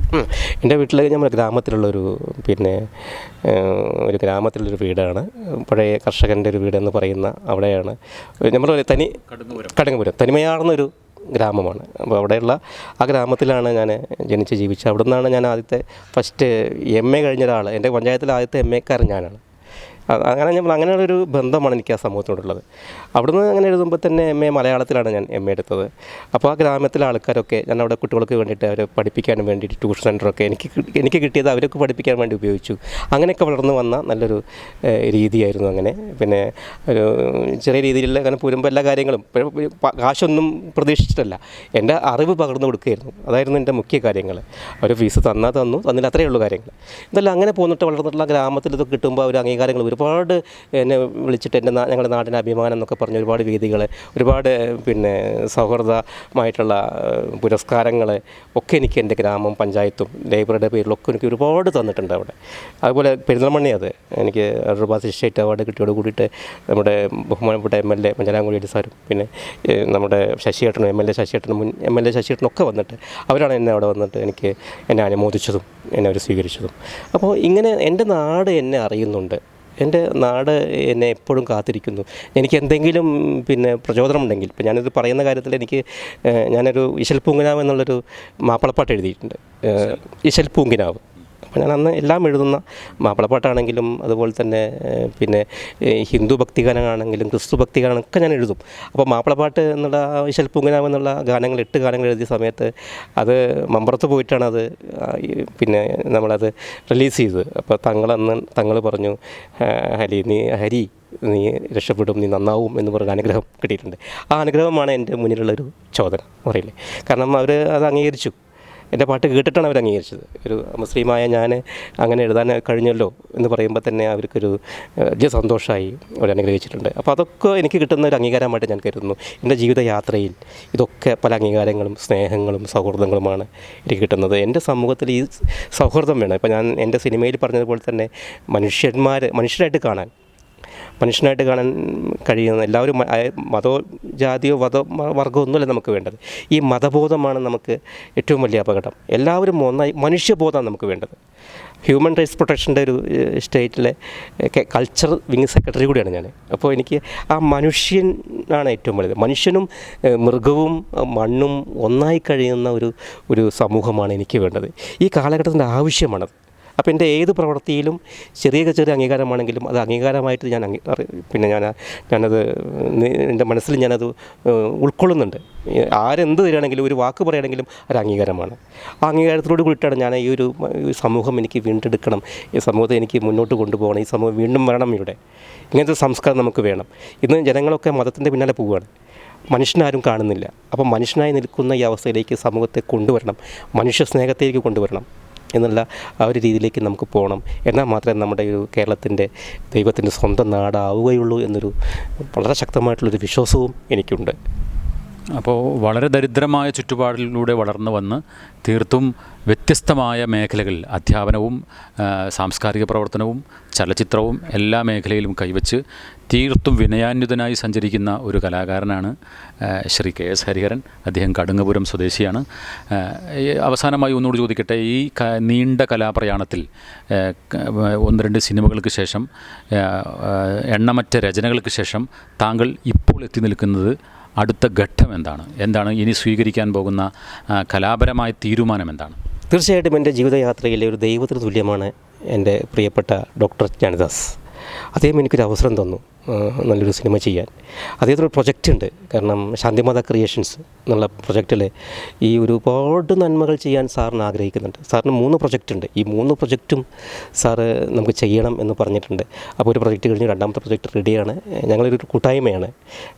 എന്റെ വീട്ടിൽ നമ്മൾ ഗ്രാമത്തിലുള്ളൊരു പിന്നെ ഒരു ഗ്രാമത്തിലുള്ളൊരു വീടാണ്. പഴയ കർഷകന്റെ ഒരു വീടെന്ന് പറയുന്ന അവിടെയാണ്. നമ്മൾ തനി കടുങ്ങപുരം. തനിമയാർന്നൊരു ഗ്രാമമാണ്. അപ്പോൾ അവിടെയുള്ള ആ ഗ്രാമത്തിലാണ് ഞാൻ ജനിച്ച് ജീവിച്ചത്. അവിടെ നിന്നാണ് ഞാൻ ആദ്യത്തെ ഫസ്റ്റ് എം എ കഴിഞ്ഞ ഒരാൾ എന്റെ പഞ്ചായത്തിലെ ആദ്യത്തെ എം എക്കാരൻ ഞാനാണ്. അങ്ങനെ നമ്മൾ അങ്ങനെയുള്ളൊരു ബന്ധമാണ് എനിക്ക് ആ സമൂഹത്തോടുള്ളത് അവിടുന്ന് അങ്ങനെ എഴുതുമ്പോൾ തന്നെ എം എ മലയാളത്തിലാണ് ഞാൻ എം എ എടുത്തത്. അപ്പോൾ ആ ഗ്രാമത്തിലെ ആൾക്കാരൊക്കെ ഞാൻ അവിടെ കുട്ടികൾക്ക് വേണ്ടിയിട്ട് അവരെ പഠിപ്പിക്കാൻ വേണ്ടിയിട്ട് ട്യൂഷൻ സെന്ററൊക്കെ എനിക്ക് എനിക്ക് കിട്ടിയത് അവരൊക്കെ പഠിപ്പിക്കാൻ വേണ്ടി ഉപയോഗിച്ചു. അങ്ങനെയൊക്കെ വളർന്നു വന്ന നല്ലൊരു രീതിയായിരുന്നു അങ്ങനെ. പിന്നെ ഒരു ചെറിയ രീതിയിലുള്ള അങ്ങനെ പോരുമ്പോൾ എല്ലാ കാര്യങ്ങളും ഒരു കാശൊന്നും പ്രതീക്ഷിച്ചിട്ടല്ല. എന്റെ അറിവ് പകർന്നു കൊടുക്കുകയായിരുന്നു. അതായിരുന്നു എന്റെ മുഖ്യ കാര്യങ്ങൾ. അവർ ഫീസ് തന്നാൽ തന്നു തന്നില്ല അത്രയേ ഉള്ളൂ കാര്യങ്ങൾ. ഇതെല്ലാം അങ്ങനെ പോന്നിട്ട് വളർന്നിട്ടുള്ള ഗ്രാമത്തിൽ ഇതൊക്കെ കിട്ടുമ്പോൾ അവർ അംഗീകാരങ്ങൾ ഒരുപാട് എന്നെ വിളിച്ചിട്ട് എന്റെ ഞങ്ങളുടെ നാടിന്റെ അഭിമാനം എന്നൊക്കെ പറഞ്ഞ് ഒരുപാട് വേദികൾ ഒരുപാട് പിന്നെ സൗഹൃദമായിട്ടുള്ള പുരസ്കാരങ്ങൾ ഒക്കെ എനിക്ക് എന്റെ ഗ്രാമം പഞ്ചായത്തും ലൈബ്രറിയുടെ പേരിലൊക്കെ എനിക്ക് ഒരുപാട് തന്നിട്ടുണ്ട് അവിടെ. അതുപോലെ പെരുന്തൽമണ്ണി അത് എനിക്ക് രൂപാസ് സ്റ്റേറ്റ് അവാർഡ് കിട്ടിയോട് കൂടിയിട്ട് നമ്മുടെ ബഹുമാനപ്പെട്ട എം എൽ എ മഞ്ചലാംകുടി സാറും പിന്നെ നമ്മുടെ ശശിയേട്ടനും എം എൽ എ ശശിയേട്ടനും മുൻ എം എൽ എ ശശിയേട്ടനൊക്കെ വന്നിട്ട് അവരാണ് എന്നെ അവിടെ വന്നിട്ട് എനിക്ക് എന്നെ അനുമോദിച്ചതും എന്നെ അവർ സ്വീകരിച്ചതും. അപ്പോൾ ഇങ്ങനെ എന്റെ നാട് എന്നെ അറിയുന്നുണ്ട്. എന്റെ നാട് എന്നെ എപ്പോഴും കാത്തിരിക്കുന്നു. എനിക്ക് എന്തെങ്കിലും പിന്നെ പ്രചോദനമുണ്ടെങ്കിൽ ഇപ്പം ഞാനിത് പറയുന്ന കാര്യത്തിൽ എനിക്ക് ഞാനൊരു ഇശൽ പൂങ്കിനാവ് എന്നുള്ളൊരു മാപ്പിളപ്പാട്ട് എഴുതിയിട്ടുണ്ട്. ഏഹ്, ഇശൽ പൂങ്കിനാവ് അപ്പോൾ ഞാൻ അന്ന് എല്ലാം എഴുതുന്ന മാപ്പിളപ്പാട്ടാണെങ്കിലും അതുപോലെ തന്നെ പിന്നെ ഹിന്ദു ഭക്തിഗാനങ്ങളാണെങ്കിലും ക്രിസ്തു ഭക്തിഗാനം ഒക്കെ ഞാൻ എഴുതും. അപ്പോൾ മാപ്പിളപ്പാട്ട് എന്നുള്ള ശൽപ്പുങ്കനാവ് എന്നുള്ള ഗാനങ്ങൾ എട്ട് ഗാനങ്ങൾ എഴുതിയ സമയത്ത് അത് മമ്പറത്ത് പോയിട്ടാണ് അത് പിന്നെ നമ്മളത് റിലീസ് ചെയ്തത്. അപ്പോൾ തങ്ങളന്ന് തങ്ങൾ പറഞ്ഞു "ആ, ഹരി നീ ഹരി നീ രക്ഷപ്പെടും നീ നന്നാവും എന്ന് പറഞ്ഞ അനുഗ്രഹം കിട്ടിയിട്ടുണ്ട്. ആ അനുഗ്രഹമാണ് എന്റെ മുന്നിലുള്ളൊരു ചോദന പറയില്ലേ? കാരണം അവർ അത് അംഗീകരിച്ചു. എന്റെ പാട്ട് കേട്ടിട്ടാണ് അവർ അംഗീകരിച്ചത്. ഒരു മുസ്ലിമായ ഞാൻ അങ്ങനെ എഴുതാൻ കഴിഞ്ഞല്ലോ എന്ന് പറയുമ്പോൾ തന്നെ അവർക്കൊരു വലിയ സന്തോഷമായി അവർ അനുഗ്രഹിച്ചിട്ടുണ്ട്. അപ്പോൾ അതൊക്കെ എനിക്ക് കിട്ടുന്ന ഒരു അംഗീകാരമായിട്ട് ഞാൻ കരുതുന്നു. എന്റെ ജീവിതയാത്രയിൽ ഇതൊക്കെ പല അംഗീകാരങ്ങളും സ്നേഹങ്ങളും സൗഹൃദങ്ങളുമാണ് എനിക്ക് കിട്ടുന്നത്. എന്റെ സമൂഹത്തിൽ ഈ സൗഹൃദം വേണം. ഇപ്പോൾ ഞാൻ എന്റെ സിനിമയിൽ പറഞ്ഞതുപോലെ തന്നെ മനുഷ്യന്മാർ മനുഷ്യരായിട്ട് കാണാൻ മനുഷ്യനായിട്ട് കാണാൻ കഴിയുന്ന എല്ലാവരും മതോ ജാതിയോ മത ഒന്നുമല്ല നമുക്ക് വേണ്ടത്. ഈ മതബോധമാണ് നമുക്ക് ഏറ്റവും വലിയ അപകടം. എല്ലാവരും ഒന്നായി മനുഷ്യബോധമാണ് നമുക്ക് വേണ്ടത്. ഹ്യൂമൻ റൈറ്റ്സ് പ്രൊട്ടക്ഷന്റെ ഒരു സ്റ്റേറ്റിലെ കൾച്ചർ വിങ് സെക്രട്ടറി കൂടിയാണ് ഞാൻ അപ്പോൾ എനിക്ക് ആ മനുഷ്യനാണ് ഏറ്റവും വലുത്. മനുഷ്യനും മൃഗവും മണ്ണും ഒന്നായി കഴിയുന്ന ഒരു ഒരു സമൂഹമാണ് എനിക്ക് വേണ്ടത്. ഈ കാലഘട്ടത്തിന്റെ ആവശ്യമാണത്. അപ്പോൾ എന്റെ ഏത് പ്രവൃത്തിയിലും ചെറിയ ചെറിയ അംഗീകാരമാണെങ്കിലും അത് അംഗീകാരമായിട്ട് ഞാൻ പിന്നെ ഞാൻ ഞാനത് എന്റെ മനസ്സിൽ ഞാനത് ഉൾക്കൊള്ളുന്നുണ്ട്. ആരെന്ത് തരികയാണെങ്കിലും ഒരു വാക്ക് പറയുകയാണെങ്കിലും ഒരു അംഗീകാരമാണ്. ആ അംഗീകാരത്തിലൂടെ കൂടിയിട്ടാണ് ഞാൻ ഈ ഒരു സമൂഹം എനിക്ക് വീണ്ടെടുക്കണം. ഈ സമൂഹത്തെ എനിക്ക് മുന്നോട്ട് കൊണ്ടുപോകണം. ഈ സമൂഹം വീണ്ടും വരണം ഇവിടെ. ഇങ്ങനത്തെ സംസ്കാരം നമുക്ക് വേണം. ഇന്ന് ജനങ്ങളൊക്കെ മതത്തിന്റെ പിന്നാലെ പോവുകയാണ്. മനുഷ്യനാരും കാണുന്നില്ല. അപ്പം മനുഷ്യനായി നിൽക്കുന്ന ഈ അവസ്ഥയിലേക്ക് സമൂഹത്തെ കൊണ്ടുവരണം. മനുഷ്യ സ്നേഹത്തിലേക്ക് കൊണ്ടുവരണം. എന്നുള്ള ആ ഒരു രീതിയിലേക്ക് നമുക്ക് പോകണം. എന്നാൽ മാത്രമേ നമ്മുടെ ഒരു കേരളത്തിന്റെ ദൈവത്തിന്റെ സ്വന്തം നാടാവുകയുള്ളൂ എന്നൊരു വളരെ ശക്തമായിട്ടുള്ളൊരു വിശ്വാസവും എനിക്കുണ്ട്. അപ്പോൾ വളരെ ദരിദ്രമായ ചുറ്റുപാടിലൂടെ വളർന്നു വന്ന് തീർത്തും വ്യത്യസ്തമായ മേഖലകളിൽ അധ്യാപനവും സാംസ്കാരിക പ്രവർത്തനവും ചലച്ചിത്രവും എല്ലാ മേഖലയിലും കൈവച്ച് തീർത്തും വിനയാന്വിതനായി സഞ്ചരിക്കുന്ന ഒരു കലാകാരനാണ് ശ്രീ കെ എസ് ഹരിഹരൻ. അദ്ദേഹം കടുങ്ങപുരം സ്വദേശിയാണ്. അവസാനമായി ഒന്നുകൂടി ചോദിക്കട്ടെ ഈ നീണ്ട കലാപ്രയാണത്തിൽ ഒന്ന് രണ്ട് സിനിമകൾക്ക് ശേഷം എണ്ണമറ്റ രചനകൾക്ക് ശേഷം താങ്കൾ ഇപ്പോൾ എത്തി നിൽക്കുന്നത് അടുത്ത ഘട്ടം എന്താണ്? എന്താണ് ഇനി സ്വീകരിക്കാൻ പോകുന്ന കലാപരമായ തീരുമാനം എന്താണ്? തീർച്ചയായിട്ടും എന്റെ ജീവിതയാത്രയിലെ ഒരു ദൈവത്തിന് തുല്യമാണ് എന്റെ പ്രിയപ്പെട്ട ഡോക്ടർ ജ്ഞാനദാസ് അദ്ദേഹം എനിക്കൊരു അവസരം തന്നു നല്ലൊരു സിനിമ ചെയ്യാൻ. അദ്ദേഹത്തിനൊരു പ്രൊജക്റ്റ് ഉണ്ട് കാരണം ശാന്തിമാത ക്രിയേഷൻസ് എന്നുള്ള പ്രൊജക്റ്റിൽ ഈ ഒരുപാട് നന്മകൾ ചെയ്യാൻ സാറിന് ആഗ്രഹിക്കുന്നുണ്ട്. സാറിന് മൂന്ന് പ്രൊജക്റ്റ് ഉണ്ട് ഈ മൂന്ന് പ്രൊജക്റ്റും സാറ് നമുക്ക് ചെയ്യണം എന്ന് പറഞ്ഞിട്ടുണ്ട്. അപ്പോൾ ഒരു പ്രൊജക്റ്റ് കഴിഞ്ഞ് രണ്ടാമത്തെ പ്രൊജക്റ്റ് റെഡിയാണ്. ഞങ്ങളൊരു കൂട്ടായ്മയാണ്.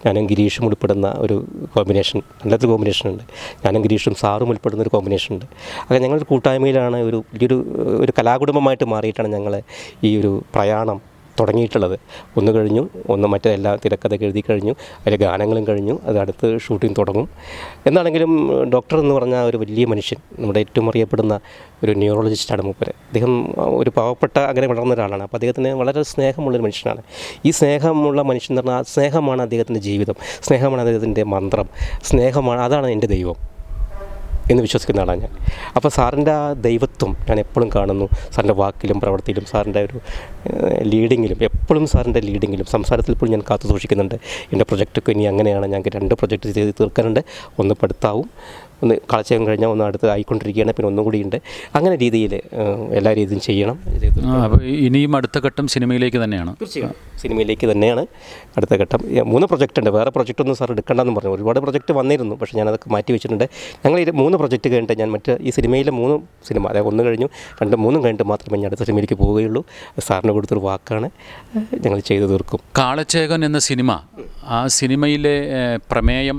ഞാനും ഗിരീഷും ഉൾപ്പെടുന്ന ഒരു കോമ്പിനേഷൻ നല്ലൊരു കോമ്പിനേഷൻ ഉണ്ട്. ഞാനും ഗിരീഷും സാറും ഉൾപ്പെടുന്ന ഒരു കോമ്പിനേഷൻ ഉണ്ട്. അങ്ങനെ ഞങ്ങളൊരു കൂട്ടായ്മയിലാണ് ഒരു വലിയൊരു ഒരു കലാകുടുംബമായിട്ട് മാറിയിട്ടാണ് ഞങ്ങൾ ഈ ഒരു പ്രയാണം തുടങ്ങിയിട്ടുള്ളത്. ഒന്ന് കഴിഞ്ഞു ഒന്ന് മറ്റെല്ലാ തിരക്കഥയൊക്കെ എഴുതി കഴിഞ്ഞു അതിലെ ഗാനങ്ങളും കഴിഞ്ഞു അത് അടുത്ത് ഷൂട്ടിംഗ് തുടങ്ങും. എന്നാണെങ്കിലും ഡോക്ടർ എന്ന് പറഞ്ഞ ഒരു വലിയ മനുഷ്യൻ നമ്മുടെ ഏറ്റവും അറിയപ്പെടുന്ന ഒരു ന്യൂറോളജിസ്റ്റാണ് മൂപ്പര്. അദ്ദേഹം ഒരു പാവപ്പെട്ട അങ്ങനെ വളർന്ന ഒരാളാണ്. അപ്പോൾ അദ്ദേഹത്തിന് വളരെ സ്നേഹമുള്ളൊരു മനുഷ്യനാണ്. ഈ സ്നേഹമുള്ള മനുഷ്യൻ എന്ന് പറഞ്ഞാൽ സ്നേഹമാണ് അദ്ദേഹത്തിന്റെ ജീവിതം. സ്നേഹമാണ് അദ്ദേഹത്തിന്റെ മന്ത്രം. സ്നേഹമാണ് അതാണ് എന്റെ ദൈവം. എന്ന് വിശ്വസിക്കുന്ന ആളാണ് ഞാൻ. അപ്പോൾ സാറിന്റെ ആ ദൈവത്വം ഞാൻ എപ്പോഴും കാണുന്നു. സാറിന്റെ വാക്കിലും പ്രവൃത്തിയിലും സാറിന്റെ ഒരു ലീഡിങ്ങിലും എപ്പോഴും സാറിന്റെ ലീഡിങ്ങിലും സംസാരത്തിൽ പോലും ഞാൻ കാത്തു സൂക്ഷിക്കുന്നുണ്ട്. എന്റെ പ്രൊജക്റ്റൊക്കെ ഇനി അങ്ങനെയാണ്. ഞങ്ങൾക്ക് രണ്ട് പ്രൊജക്റ്റ് ചെയ്ത് തീർക്കാനുണ്ട്. ഒന്ന് പഠിത്താവും ഒന്ന് കളച്ചകം കഴിഞ്ഞാൽ ഒന്ന് അടുത്ത് ആയിക്കൊണ്ടിരിക്കുകയാണ്. പിന്നെ ഒന്നും കൂടിയുണ്ട് അങ്ങനെ രീതിയിൽ എല്ലാ രീതിയും ചെയ്യണം. അപ്പോൾ ഇനിയും അടുത്ത ഘട്ടം സിനിമയിലേക്ക് തന്നെയാണ്. തീർച്ചയായും. സിനിമയിലേക്ക് തന്നെയാണ് അടുത്ത ഘട്ടം. മൂന്ന് പ്രൊജക്റ്റ് ഉണ്ട്. വേറെ പ്രൊജക്റ്റ് ഒന്നും സാർ എടുക്കണ്ടെന്ന് പറഞ്ഞു. ഒരുപാട് പ്രൊജക്റ്റ് വന്നിരുന്നു. പക്ഷേ ഞാനതൊക്കെ മാറ്റി വെച്ചിട്ടുണ്ട്. ഞങ്ങൾ ഈ മൂന്ന് പ്രൊജക്റ്റ് കഴിഞ്ഞിട്ട് ഞാൻ മറ്റ് ഈ സിനിമയിലെ മൂന്ന് സിനിമ അതായത് ഒന്ന് കഴിഞ്ഞു രണ്ട് മൂന്നും കഴിഞ്ഞിട്ട് മാത്രമേ ഞാൻ അടുത്ത സിനിമയിലേക്ക് പോവുകയുള്ളൂ. സാറിന് കൊടുത്തൊരു വാക്കാണ്. ഞങ്ങൾ ചെയ്തു തീർക്കും. കാളച്ചേകൻ എന്ന സിനിമ ആ സിനിമയിലെ പ്രമേയം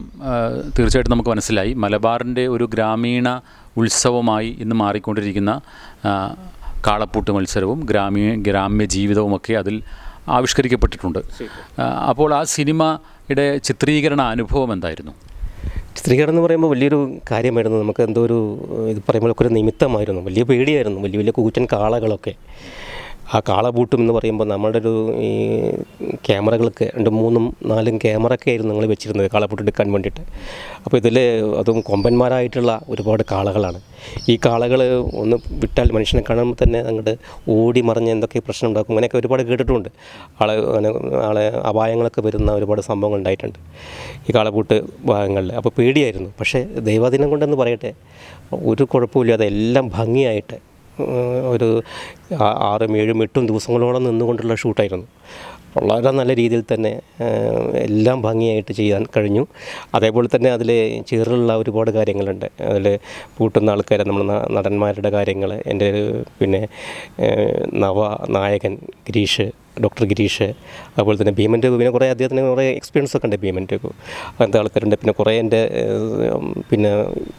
തീർച്ചയായിട്ടും നമുക്ക് മനസ്സിലായി. മലബാറിന്റെ ഒരു ഗ്രാമീണ ഉത്സവമായി ഇന്ന് മാറിക്കൊണ്ടിരിക്കുന്ന കാളപ്പൂട്ട് മത്സരവും ഗ്രാമീണ ഗ്രാമ്യ ജീവിതവുമൊക്കെ അതിൽ ആവിഷ്കരിക്കപ്പെട്ടിട്ടുണ്ട്. അപ്പോൾ ആ സിനിമയുടെ ചിത്രീകരണ അനുഭവം എന്തായിരുന്നു? ചിത്രീകരണം എന്ന് പറയുമ്പോൾ വലിയൊരു കാര്യമായിരുന്നു. നമുക്ക് എന്തോ ഒരു ഇത് പറയുമ്പോഴൊക്കെ ഒരു നിമിത്തമായിരുന്നു. വലിയ പേടിയായിരുന്നു. വലിയ വലിയ കൂറ്റൻ കാളകളൊക്കെ. ആ കാളപൂട്ടും എന്ന് പറയുമ്പോൾ നമ്മളുടെ ഒരു ഈ ക്യാമറകൾക്ക് രണ്ട് മൂന്നും നാലും ക്യാമറ ഒക്കെ ആയിരുന്നു ഞങ്ങൾ വെച്ചിരുന്നത് കാളപൂട്ട് എടുക്കാൻ വേണ്ടിയിട്ട്. അപ്പോൾ ഇതിൽ അതും കൊമ്പന്മാരായിട്ടുള്ള ഒരുപാട് കാളകളാണ്. ഈ കാളകൾ ഒന്ന് വിട്ടാൽ മനുഷ്യനെ കാണുമ്പോൾ തന്നെ അങ്ങോട്ട് ഓടി മറിഞ്ഞ് എന്തൊക്കെ പ്രശ്നം ഉണ്ടാക്കും അങ്ങനെയൊക്കെ ഒരുപാട് കേട്ടിട്ടുണ്ട്. ആളെ ആളെ അപായങ്ങളൊക്കെ വരുന്ന ഒരുപാട് സംഭവങ്ങൾ ഉണ്ടായിട്ടുണ്ട് ഈ കാളപൂട്ട് ഭാഗങ്ങളിൽ. അപ്പോൾ പേടിയായിരുന്നു. പക്ഷേ ദൈവാധീനം കൊണ്ടെന്ന് പറയട്ടെ ഒരു കുഴപ്പമില്ലാതെ എല്ലാം ഭംഗിയായിട്ട് ഒരു ആറും ഏഴും എട്ടും ദിവസങ്ങളോളം നിന്നുകൊണ്ടുള്ള ഷൂട്ടായിരുന്നു. വളരെ നല്ല രീതിയിൽ തന്നെ എല്ലാം ഭംഗിയായിട്ട് ചെയ്യാൻ കഴിഞ്ഞു. അതേപോലെ തന്നെ അതിൽ ചേറിലുള്ള ഒരുപാട് കാര്യങ്ങളുണ്ട്. അതിൽ പൂട്ടുന്ന ആൾക്കാരെ നമ്മൾ നടന്മാരുടെ കാര്യങ്ങൾ എന്റെ പിന്നെ നവ നായകൻ ഗിരീഷ് ഡോക്ടർ ഗിരീഷ് അതുപോലെ തന്നെ ഭീമൻ രഘു പിന്നെ കുറേ അദ്ദേഹത്തിന് കുറേ എക്സ്പീരിയൻസ് ഒക്കെ ഉണ്ട് ഭീമൻ രഘു അങ്ങനത്തെ ആൾക്കാരുണ്ട്. പിന്നെ കുറേ എന്റെ പിന്നെ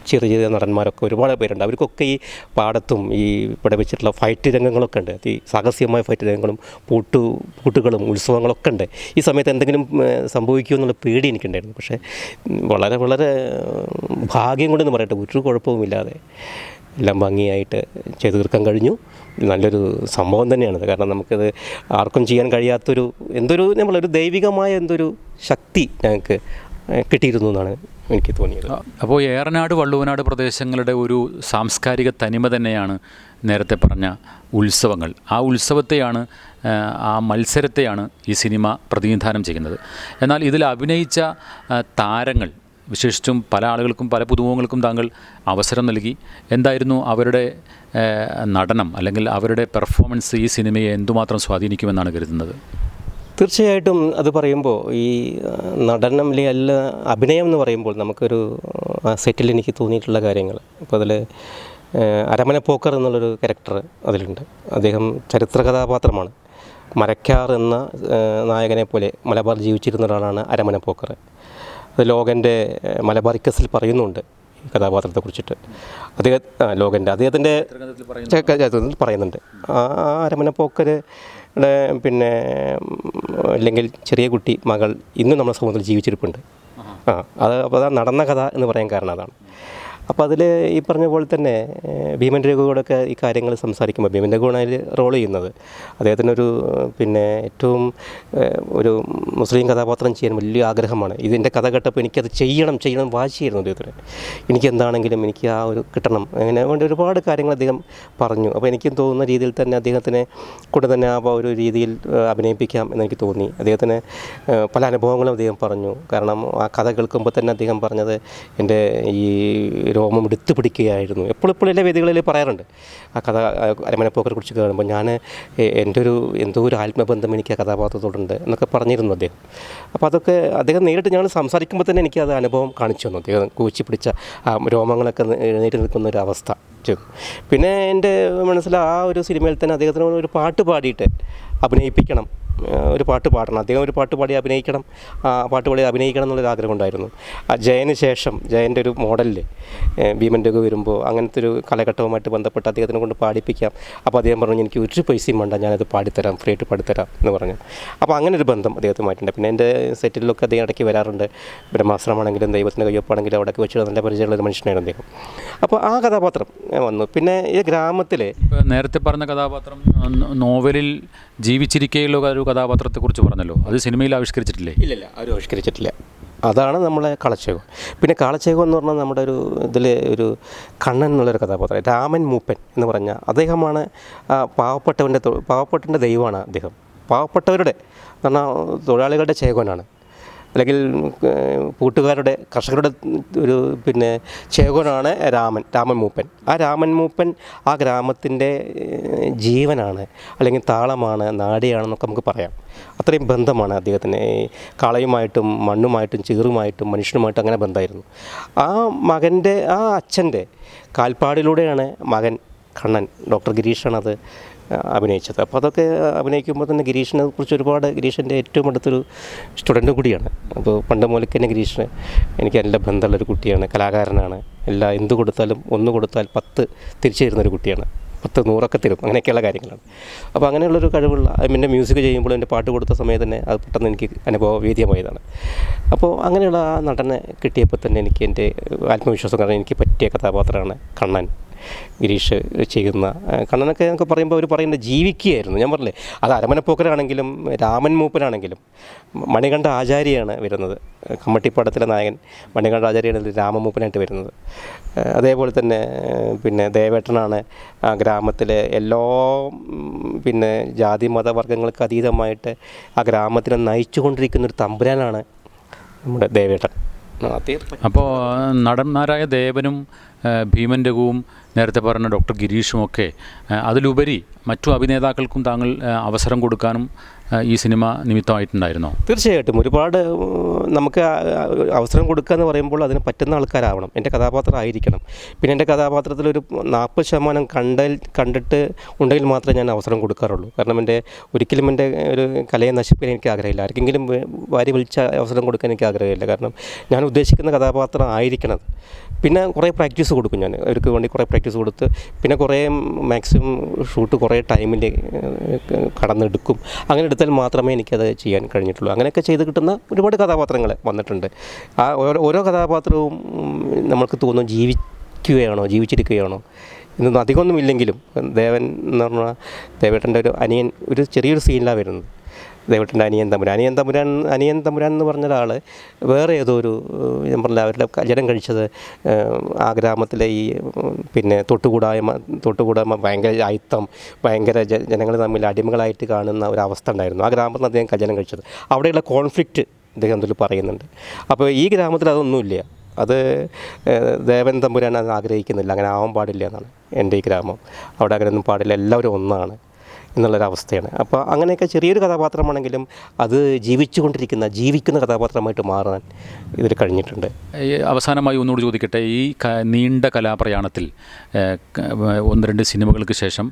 ചെറിയ ചെറിയ നടന്മാരൊക്കെ ഒരുപാട് പേരുണ്ട്. അവർക്കൊക്കെ ഈ പാടത്തും ഈ ഇവിടെ വെച്ചിട്ടുള്ള ഫൈറ്റ് രംഗങ്ങളൊക്കെ ഉണ്ട്. ഈ സാഹസികമായ ഫൈറ്റ് രംഗങ്ങളും പൂട്ടു പൂട്ടുകളും ഉത്സവങ്ങളൊക്കെ ഉണ്ട്. ഈ സമയത്ത് എന്തെങ്കിലും സംഭവിക്കുമോ എന്നുള്ള പേടി എനിക്കുണ്ടായിരുന്നു. പക്ഷേ വളരെ വളരെ ഭാഗ്യം കൊണ്ടെന്ന് പറയട്ടെ. ഒരു കുഴപ്പവുമില്ലാതെ. എല്ലാം ഭംഗിയായിട്ട് ചെയ്തു തീർക്കാൻ കഴിഞ്ഞു. നല്ലൊരു സംഭവം തന്നെയാണത് കാരണം നമുക്കത് ആർക്കും ചെയ്യാൻ കഴിയാത്തൊരു എന്തൊരു നമ്മളൊരു ദൈവികമായ എന്തൊരു ശക്തി ഞങ്ങൾക്ക് കിട്ടിയിരുന്നു എന്നാണ് എനിക്ക് തോന്നിയത്. അപ്പോൾ ഏറനാട് വള്ളുവനാട് പ്രദേശങ്ങളുടെ ഒരു സാംസ്കാരിക തനിമ തന്നെയാണ് നേരത്തെ പറഞ്ഞ ഉത്സവങ്ങൾ. ആ ഉത്സവത്തെയാണ് ആ മത്സരത്തെയാണ് ഈ സിനിമ പ്രതിനിധാനം ചെയ്യുന്നത്. എന്നാൽ ഇതിൽ അഭിനയിച്ച താരങ്ങൾ വിശേഷിച്ചും പല ആളുകൾക്കും പല പുതുമുഖങ്ങൾക്കും താങ്കൾ അവസരം നൽകി. എന്തായിരുന്നു അവരുടെ നടനം അല്ലെങ്കിൽ അവരുടെ പെർഫോമൻസ് ഈ സിനിമയെ എന്തുമാത്രം സ്വാധീനിക്കുമെന്നാണ് കരുതുന്നത്? തീർച്ചയായിട്ടും അത് പറയുമ്പോൾ ഈ നടനം അല്ലെങ്കിൽ അല്ല അഭിനയം എന്ന് പറയുമ്പോൾ നമുക്കൊരു സെറ്റിൽ എനിക്ക് തോന്നിയിട്ടുള്ള കാര്യങ്ങൾ. അപ്പോൾ അതിൽ അരമന പോക്കർ എന്നുള്ളൊരു ക്യാരക്ടർ അതിലുണ്ട്. അദ്ദേഹം ചരിത്ര കഥാപാത്രമാണ്. മരക്കാർ എന്ന നായകനെ പോലെ മലബാർ ജീവിച്ചിരുന്ന ഒരാളാണ് അരമന പോക്കർ. ലോകന്റെ മലബാറിക്കസിൽ പറയുന്നുണ്ട് ഈ കഥാപാത്രത്തെക്കുറിച്ചിട്ട്. അദ്ദേഹം ലോകന്റെ അദ്ദേഹത്തിന്റെ പറയുന്നുണ്ട്. ആ ആ അരമന പോക്കരുടെ പിന്നെ അല്ലെങ്കിൽ ചെറിയ കുട്ടി മകൾ ഇന്നും നമ്മുടെ സമൂഹത്തിൽ ജീവിച്ചിരിപ്പുണ്ട്. ആ അത് അപ്പോൾ അത് നടന്ന കഥ എന്ന് പറയാൻ കാരണം അതാണ്. അപ്പോൾ അതിൽ ഈ പറഞ്ഞ പോലെ തന്നെ ഭീമൻ രഘുവോടൊക്കെ ഈ കാര്യങ്ങൾ സംസാരിക്കുമ്പോൾ ഭീമൻ രഘുവാണ് അതിൽ റോൾ ചെയ്യുന്നത്. അദ്ദേഹത്തിനൊരു പിന്നെ ഏറ്റവും ഒരു മുസ്ലിം കഥാപാത്രം ചെയ്യാൻ വലിയ ആഗ്രഹമാണ്. ഇതിന്റെ കഥ കേട്ടപ്പോൾ എനിക്കത് ചെയ്യണം ചെയ്യണം വാശിയായിരുന്നു അദ്ദേഹത്തിന്. എനിക്ക് എന്താണെങ്കിലും എനിക്ക് ആ ഒരു കിട്ടണം. അങ്ങനെ കൊണ്ട് ഒരുപാട് കാര്യങ്ങൾ അദ്ദേഹം പറഞ്ഞു. അപ്പോൾ എനിക്കും തോന്നുന്ന രീതിയിൽ തന്നെ അദ്ദേഹത്തിനെ കൊണ്ട് തന്നെ ആ ഒരു രീതിയിൽ അഭിനയിപ്പിക്കാം എന്നെനിക്ക് തോന്നി. അദ്ദേഹത്തിന് പല അനുഭവങ്ങളും അദ്ദേഹം പറഞ്ഞു. കാരണം ആ കഥ കേൾക്കുമ്പോൾ തന്നെ അദ്ദേഹം പറഞ്ഞത് എന്റെ ഈ രോമം എടുത്തു പിടിക്കുകയായിരുന്നു. എപ്പോഴും എപ്പോഴും എല്ലാ വേദികളിൽ പറയാറുണ്ട്. ആ കഥ അരമനപ്പോക്കറെ കുറിച്ച് കാണുമ്പോൾ ഞാൻ എന്റെ ഒരു എന്തോ ഒരു ആത്മബന്ധം എനിക്ക് ആ കഥാപാത്രത്തോടുണ്ട് എന്നൊക്കെ പറഞ്ഞിരുന്നു അദ്ദേഹം. അപ്പോൾ അതൊക്കെ അദ്ദേഹം നേരിട്ട് ഞങ്ങൾ സംസാരിക്കുമ്പോൾ തന്നെ എനിക്ക് അത് അനുഭവം കാണിച്ചു തന്നു. അദ്ദേഹം കൂച്ചി പിടിച്ച ആ രോമങ്ങളൊക്കെ എഴുന്നേറ്റ് നിൽക്കുന്ന ഒരു അവസ്ഥ ചെയ്തു. പിന്നെ എന്റെ മനസ്സിൽ ആ ഒരു സിനിമയിൽ തന്നെ അദ്ദേഹത്തിന് ഒരു പാട്ട് പാടിയിട്ട് അഭിനയിപ്പിക്കണം ഒരു പാട്ട് പാടണം. അദ്ദേഹം ഒരു പാട്ട് പാടി അഭിനയിക്കണം. പാട്ട് പാടി അഭിനയിക്കണം എന്നുള്ളൊരു ആഗ്രഹം ഉണ്ടായിരുന്നു. ജയന് ശേഷം ജയന്റെ ഒരു മോഡലിൽ ഭീമൻ രഘു വരുമ്പോൾ അങ്ങനത്തെ ഒരു കാലഘട്ടവുമായിട്ട് ബന്ധപ്പെട്ട് അദ്ദേഹത്തിനെ കൊണ്ട് പാടിപ്പിക്കാം. അപ്പോൾ അദ്ദേഹം പറഞ്ഞു എനിക്ക് ഒരു പൈസയും വേണ്ട ഞാനത് പാടിത്തരാം ഫ്രീ ആയിട്ട് പാടിത്തരാം എന്ന് പറഞ്ഞു. അപ്പോൾ അങ്ങനെ ഒരു ബന്ധം അദ്ദേഹത്തുമായിട്ടുണ്ട് പിന്നെ എന്റെ സെറ്റിലൊക്കെ അദ്ദേഹം ഇടയ്ക്ക് വരാറുണ്ട്. ബ്രഹ്മാസ്ത്രമാണെങ്കിലും ദൈവത്തിന്റെ കയ്യൊപ്പാണെങ്കിലും അവിടെയൊക്കെ വെച്ച് നല്ല പരിചയമുള്ള ഒരു മനുഷ്യനായിരുന്നു അദ്ദേഹം. അപ്പോൾ ആ കഥാപാത്രം വന്നു. പിന്നെ ഈ ഗ്രാമത്തിൽ നേരത്തെ പറഞ്ഞ കഥാപാത്രം നോവലിൽ ജീവിച്ചിരിക്കുകയുള്ള ഒരു കഥാപാത്രത്തെക്കുറിച്ച് പറഞ്ഞല്ലോ. അത് സിനിമയിൽ ആവിഷ്കരിച്ചിട്ടില്ലേ? ഇല്ലില്ല ആരും ആവിഷ്കരിച്ചിട്ടില്ല. അതാണ് നമ്മളെ കളച്ചേകം പിന്നെ കാളച്ചേകം എന്ന് പറഞ്ഞാൽ നമ്മുടെ ഒരു ഇതിൽ ഒരു കണ്ണൻ എന്നുള്ളൊരു കഥാപാത്രം രാമൻ മൂപ്പൻ എന്ന് പറഞ്ഞാൽ അദ്ദേഹമാണ് പാവപ്പെട്ടവന്റെ പാവപ്പെട്ടന്റെ ദൈവമാണ് അദ്ദേഹം. പാവപ്പെട്ടവരുടെ പറഞ്ഞാൽ തൊഴിലാളികളുടെ ചേകോനാണ് അല്ലെങ്കിൽ കൂട്ടുകാരുടെ കർഷകരുടെ ഒരു പിന്നെ ചേകോനാണ് രാമൻ രാമൻ മൂപ്പൻ. ആ രാമൻ മൂപ്പൻ ആ ഗ്രാമത്തിന്റെ ജീവനാണ് അല്ലെങ്കിൽ താളമാണ് നാടിയാണെന്നൊക്കെ നമുക്ക് പറയാം. അത്രയും ബന്ധമാണ് അദ്ദേഹത്തിന്. കാളയുമായിട്ടും മണ്ണുമായിട്ടും ചീറുമായിട്ടും മനുഷ്യനുമായിട്ടും അങ്ങനെ ബന്ധമായിരുന്നു. ആ മകന്റെ ആ അച്ഛന്റെ കാൽപ്പാടിലൂടെയാണ് മകൻ കണ്ണൻ. ഡോക്ടർ ഗിരീഷാണത്. അഭിനയിച്ചത്. അപ്പോൾ അതൊക്കെ അഭിനയിക്കുമ്പോൾ തന്നെ ഗിരീഷിനെ കുറിച്ച് ഒരുപാട് ഗിരീഷിന്റെ ഏറ്റവും അടുത്തൊരു സ്റ്റുഡന്റ് കൂടിയാണ്. അപ്പോൾ പണ്ട് മുതൽക്ക് തന്നെ ഗിരീഷിന് എനിക്ക് നല്ല ബന്ധമുള്ളൊരു കുട്ടിയാണ് കലാകാരനാണ്. എല്ലാ എന്ത് കൊടുത്താലും ഒന്ന് കൊടുത്താൽ പത്ത് തിരിച്ചു തരുന്നൊരു കുട്ടിയാണ്. പത്ത് നൂറൊക്കെ തരും. അങ്ങനെയൊക്കെയുള്ള കാര്യങ്ങളാണ്. അപ്പോൾ അങ്ങനെയുള്ളൊരു കഴിവുള്ള എന്റെ മ്യൂസിക് ചെയ്യുമ്പോൾ എന്റെ പാട്ട് കൊടുത്ത സമയത്ത് തന്നെ അത് പെട്ടെന്ന് എനിക്ക് അനുഭവവേദ്യമായതാണ്. അപ്പോൾ അങ്ങനെയുള്ള ആ നടനെ കിട്ടിയപ്പോൾ തന്നെ എനിക്ക് എന്റെ ആത്മവിശ്വാസം കാരണം എനിക്ക് പറ്റിയ കഥാപാത്രമാണ് കണ്ണൻ. ഗിരീഷ് ചെയ്യുന്ന. കണ്ണനൊക്കെ എന്നൊക്കെ പറയുമ്പോൾ അവർ പറയുന്നത് ജീവിക്കുകയായിരുന്നു. ഞാൻ പറഞ്ഞില്ലേ അത് അരമനപ്പോക്കരാണെങ്കിലും രാമൻ മൂപ്പനാണെങ്കിലും മണികണ്ഠ ആചാര്യയാണ് വരുന്നത്. കമ്മട്ടിപ്പാടത്തിലെ നായകൻ മണികണ്ഠ ആചാര്യയാണ് രാമമൂപ്പനായിട്ട് വരുന്നത്. അതേപോലെ തന്നെ പിന്നെ ദേവേട്ടനാണ് ഗ്രാമത്തിലെ എല്ലാ പിന്നെ ജാതി മതവർഗങ്ങൾക്ക് അതീതമായിട്ട് ആ ഗ്രാമത്തിനെ നയിച്ചുകൊണ്ടിരിക്കുന്ന ഒരു തമ്പുരാനാണ് നമ്മുടെ ദേവേട്ടൻ. അപ്പോൾ നടന്മാരായ ദേവനും ഭീമൻ രഘുവും നേരത്തെ പറഞ്ഞ ഡോക്ടർ ഗിരീഷുമൊക്കെ അതിലുപരി മറ്റു അഭിനേതാക്കൾക്കും താങ്കൾ അവസരം കൊടുക്കാനും ഈ സിനിമ നിമിത്തമായിട്ടുണ്ടായിരുന്നോ? തീർച്ചയായിട്ടും. ഒരുപാട് നമുക്ക് അവസരം കൊടുക്കുക എന്ന് പറയുമ്പോൾ അതിന് പറ്റുന്ന ആൾക്കാരാവണം. എന്റെ കഥാപാത്രം ആയിരിക്കണം. പിന്നെ എന്റെ കഥാപാത്രത്തിൽ ഒരു നാൽപ്പത് ശതമാനം കണ്ട കണ്ടിട്ട് ഉണ്ടെങ്കിൽ മാത്രമേ ഞാൻ അവസരം കൊടുക്കാറുള്ളൂ. കാരണം എന്റെ ഒരിക്കലും എന്റെ ഒരു കലയെ നശിപ്പിക്കാൻ എനിക്ക് ആഗ്രഹമില്ല. ആർക്കെങ്കിലും വാരി വിളിച്ച അവസരം കൊടുക്കാൻ എനിക്ക് ആഗ്രഹമില്ല. കാരണം ഞാൻ ഉദ്ദേശിക്കുന്ന കഥാപാത്രം ആയിരിക്കണം പിന്നെ കുറേ പ്രാക്ടീസ് കൊടുക്കും ഞാൻ. അവർക്ക് വേണ്ടി കുറേ പ്രാക്ടീസ് കൊടുത്ത് പിന്നെ കുറേ മാക്സിമം ഷൂട്ട് കുറേ ടൈമിൽ കടന്നെടുക്കും. അങ്ങനെ എടുത്താൽ മാത്രമേ എനിക്കത് ചെയ്യാൻ കഴിഞ്ഞിട്ടുള്ളൂ. അങ്ങനെയൊക്കെ ചെയ്ത് കിട്ടുന്ന ഒരുപാട് കഥാപാത്രങ്ങൾ വന്നിട്ടുണ്ട്. ആ ഓരോ ഓരോ കഥാപാത്രവും നമ്മൾക്ക് തോന്നും ജീവിക്കുകയാണോ ജീവിച്ചിരിക്കുകയാണോ ഇതൊന്നും അധികമൊന്നും ഇല്ലെങ്കിലും ദേവൻ എന്ന് പറഞ്ഞാൽ ദേവേട്ടന്റെ ഒരു അനിയൻ ഒരു ചെറിയൊരു സീനിലാണ് വരുന്നത്. ദേവട്ടന്റെ അനിയൻ തമ്പുരാൻ അനിയൻ തമ്പുരാൻ അനിയൻ തമ്പുരാൻ എന്ന് പറഞ്ഞ ഒരാൾ വേറെ ഏതോ ഒരു ഞാൻ പറഞ്ഞില്ല അവരുടെ കല്യാണം കഴിച്ചത് ആ ഗ്രാമത്തിലെ ഈ പിന്നെ തൊട്ടുകൂടായ്മ തൊട്ടുകൂടായ്മ ഭയങ്കര അയിത്തം ഭയങ്കര ജനങ്ങൾ തമ്മിൽ അടിമകളായിട്ട് കാണുന്ന ഒരു അവസ്ഥ ഉണ്ടായിരുന്നു. ആ ഗ്രാമത്തിൽ അദ്ദേഹം കല്യാണം കഴിച്ചത്. അവിടെയുള്ള കോൺഫ്ലിക്റ്റ് അദ്ദേഹം എന്തെങ്കിലും പറയുന്നുണ്ട്. അപ്പോൾ ഈ ഗ്രാമത്തിൽ അതൊന്നുമില്ല. അത് ദേവൻ തമ്പുരാൻ അത് ആഗ്രഹിക്കുന്നില്ല. അങ്ങനെ ആവാൻ പാടില്ല എന്നാണ് എന്റെ ഈ ഗ്രാമം. അവിടെ അങ്ങനെയൊന്നും പാടില്ല. എല്ലാവരും ഒന്നാണ്. എന്നുള്ളൊരവസ്ഥയാണ്. അപ്പോൾ അങ്ങനെയൊക്കെ ചെറിയൊരു കഥാപാത്രമാണെങ്കിലും അത് ജീവിച്ചുകൊണ്ടിരിക്കുന്ന ജീവിക്കുന്ന കഥാപാത്രമായിട്ട് മാറാൻ ഇതിൽ കഴിഞ്ഞിട്ടുണ്ട്. അവസാനമായി ഒന്നുകൂടി ചോദിക്കട്ടെ ഈ നീണ്ട കലാപ്രയാണത്തിൽ ഒന്ന് രണ്ട് സിനിമകൾക്ക് ശേഷം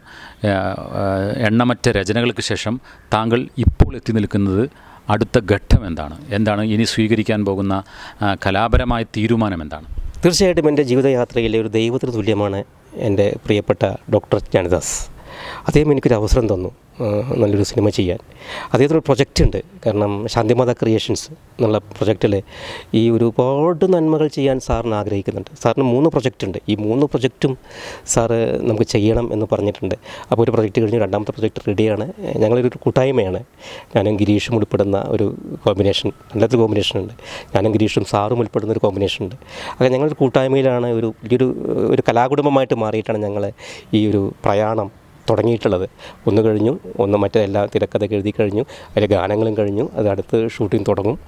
എണ്ണമറ്റ രചനകൾക്ക് ശേഷം താങ്കൾ ഇപ്പോൾ എത്തി നിൽക്കുന്നത് അടുത്ത ഘട്ടം എന്താണ്? എന്താണ് ഇനി സ്വീകരിക്കാൻ പോകുന്ന കലാപരമായ തീരുമാനം എന്താണ്? തീർച്ചയായിട്ടും എന്റെ ജീവിതയാത്രയിലെ ഒരു ദൈവത്തിന് തുല്യമാണ് എന്റെ പ്രിയപ്പെട്ട ഡോക്ടർ ജാനിദാസ്. അദ്ദേഹം എനിക്കൊരു അവസരം തന്നു നല്ലൊരു സിനിമ ചെയ്യാൻ. അദ്ദേഹത്തിനൊരു പ്രൊജക്റ്റ് ഉണ്ട് കാരണം ശാന്തിമാത ക്രിയേഷൻസ് എന്നുള്ള പ്രൊജക്റ്റിൽ ഈ ഒരുപാട് നന്മകൾ ചെയ്യാൻ സാറിന് ആഗ്രഹിക്കുന്നുണ്ട്. സാറിന് മൂന്ന് പ്രൊജക്റ്റ് ഉണ്ട് ഈ മൂന്ന് പ്രൊജക്റ്റും സാറ് നമുക്ക് ചെയ്യണം എന്ന് പറഞ്ഞിട്ടുണ്ട്. അപ്പോൾ ഒരു പ്രൊജക്റ്റ് കഴിഞ്ഞ് രണ്ടാമത്തെ പ്രൊജക്റ്റ് റെഡിയാണ്. ഞങ്ങളൊരു കൂട്ടായ്മയാണ്. ഞാനും ഗിരീഷും ഉൾപ്പെടുന്ന ഒരു കോമ്പിനേഷൻ നല്ലൊരു കോമ്പിനേഷൻ ഉണ്ട്. ഞാനും ഗിരീഷും സാറും ഉൾപ്പെടുന്ന ഒരു കോമ്പിനേഷൻ ഉണ്ട്. അങ്ങനെ ഞങ്ങളൊരു കൂട്ടായ്മയിലാണ് ഒരു വലിയൊരു ഒരു കലാകുടുംബമായിട്ട് മാറിയിട്ടാണ് ഞങ്ങൾ ഈ ഒരു പ്രയാണം തുടങ്ങിയിട്ടുള്ളത്. ഒന്ന് കഴിഞ്ഞു ഒന്ന് മറ്റെല്ലാ തിരക്കഥ എഴുതി കഴിഞ്ഞു അതിലെ ഗാനങ്ങളും കഴിഞ്ഞു അത് അടുത്ത് ഷൂട്ടിംഗ് തുടങ്ങും.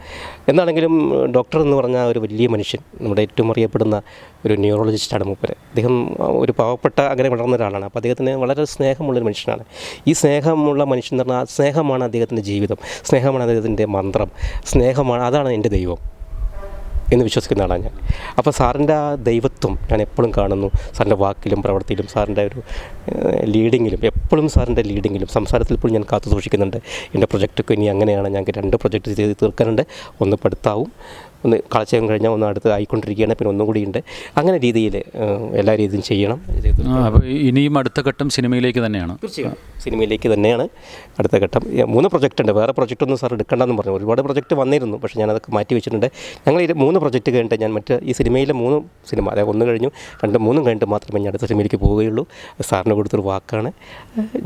എന്നാണെങ്കിലും ഡോക്ടർ എന്ന് പറഞ്ഞ ഒരു വലിയ മനുഷ്യൻ നമ്മുടെ ഏറ്റവും അറിയപ്പെടുന്ന ഒരു ന്യൂറോളജിസ്റ്റാണ് മൂപ്പര്. അദ്ദേഹം ഒരു പാവപ്പെട്ട അങ്ങനെ വളർന്ന ഒരാളാണ്. അപ്പോൾ അദ്ദേഹത്തിന് വളരെ സ്നേഹമുള്ളൊരു മനുഷ്യനാണ്. ഈ സ്നേഹമുള്ള മനുഷ്യൻ എന്ന് പറഞ്ഞാൽ സ്നേഹമാണ് അദ്ദേഹത്തിന്റെ ജീവിതം. സ്നേഹമാണ് അദ്ദേഹത്തിന്റെ മന്ത്രം. സ്നേഹമാണ് അതാണ് എന്റെ ദൈവം. എന്ന് വിശ്വസിക്കുന്ന ആളാണ് ഞാൻ. അപ്പോൾ സാറിന്റെ ആ ദൈവത്വം ഞാൻ എപ്പോഴും കാണുന്നു. സാറിന്റെ വാക്കിലും പ്രവൃത്തിയിലും സാറിന്റെ ഒരു ലീഡിങ്ങിലും എപ്പോഴും സാറിന്റെ ലീഡിങ്ങിലും സംസാരത്തിൽ പോലും ഞാൻ കാത്തു സൂക്ഷിക്കുന്നുണ്ട്. എന്റെ പ്രൊജക്റ്റൊക്കെ ഇനി അങ്ങനെയാണ്. ഞങ്ങൾക്ക് രണ്ട് പ്രൊജക്റ്റ് ചെയ്ത് തീർക്കാനുണ്ട്. ഒന്ന് പഠിത്താവും ഒന്ന് കളച്ചകം കഴിഞ്ഞാൽ ഒന്ന് അടുത്ത് ആയിക്കൊണ്ടിരിക്കുകയാണ്. പിന്നെ ഒന്നും കൂടിയുണ്ട് അങ്ങനെ രീതിയിൽ എല്ലാ രീതിയും ചെയ്യണം. അപ്പോൾ ഇനിയും അടുത്ത ഘട്ടം സിനിമയിലേക്ക് തന്നെയാണ്. തീർച്ചയായും. സിനിമയിലേക്ക് തന്നെയാണ് അടുത്ത ഘട്ടം. മൂന്ന് പ്രൊജക്റ്റ് ഉണ്ട്. വേറെ പ്രൊജക്റ്റ് ഒന്നും സാർ എടുക്കണ്ടെന്ന് പറഞ്ഞു. ഒരുപാട് പ്രൊജക്റ്റ് വന്നിരുന്നു. പക്ഷേ ഞാനതൊക്കെ മാറ്റി വെച്ചിട്ടുണ്ട്. ഞങ്ങൾ ഈ മൂന്ന് പ്രൊജക്റ്റ് കഴിഞ്ഞിട്ട് ഞാൻ മറ്റ് ഈ സിനിമയിലെ മൂന്ന് സിനിമ അതായത് ഒന്ന് കഴിഞ്ഞു രണ്ട് മൂന്നും കഴിഞ്ഞിട്ട് മാത്രമേ ഞാൻ അടുത്ത സിനിമയിലേക്ക് പോവുകയുള്ളൂ. സാറിന് കൊടുത്തൊരു വാക്കാണ്.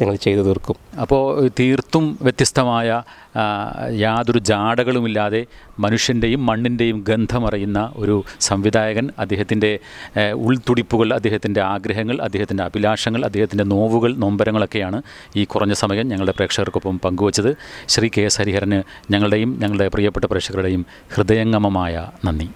ഞങ്ങൾ ചെയ്തു തീർക്കും. അപ്പോൾ തീർത്തും വ്യത്യസ്തമായ യാതൊരു ജാടകളുമില്ലാതെ മനുഷ്യന്റെയും മണ്ണിന്റെയും ഗന്ധമറിയുന്ന ഒരു സംവിധായകൻ അദ്ദേഹത്തിന്റെ ഉൾത്തുടിപ്പുകൾ അദ്ദേഹത്തിന്റെ ആഗ്രഹങ്ങൾ അദ്ദേഹത്തിന്റെ അഭിലാഷങ്ങൾ അദ്ദേഹത്തിന്റെ നോവുകൾ നൊമ്പരങ്ങളൊക്കെയാണ് ഈ കുറഞ്ഞ സമയം ഞങ്ങളുടെ പ്രേക്ഷകർക്കൊപ്പം പങ്കുവച്ചത്. ശ്രീ കെ എസ് ഹരിഹരന് ഞങ്ങളുടെയും ഞങ്ങളുടെ പ്രിയപ്പെട്ട പ്രേക്ഷകരുടെയും ഹൃദയംഗമമായ നന്ദി.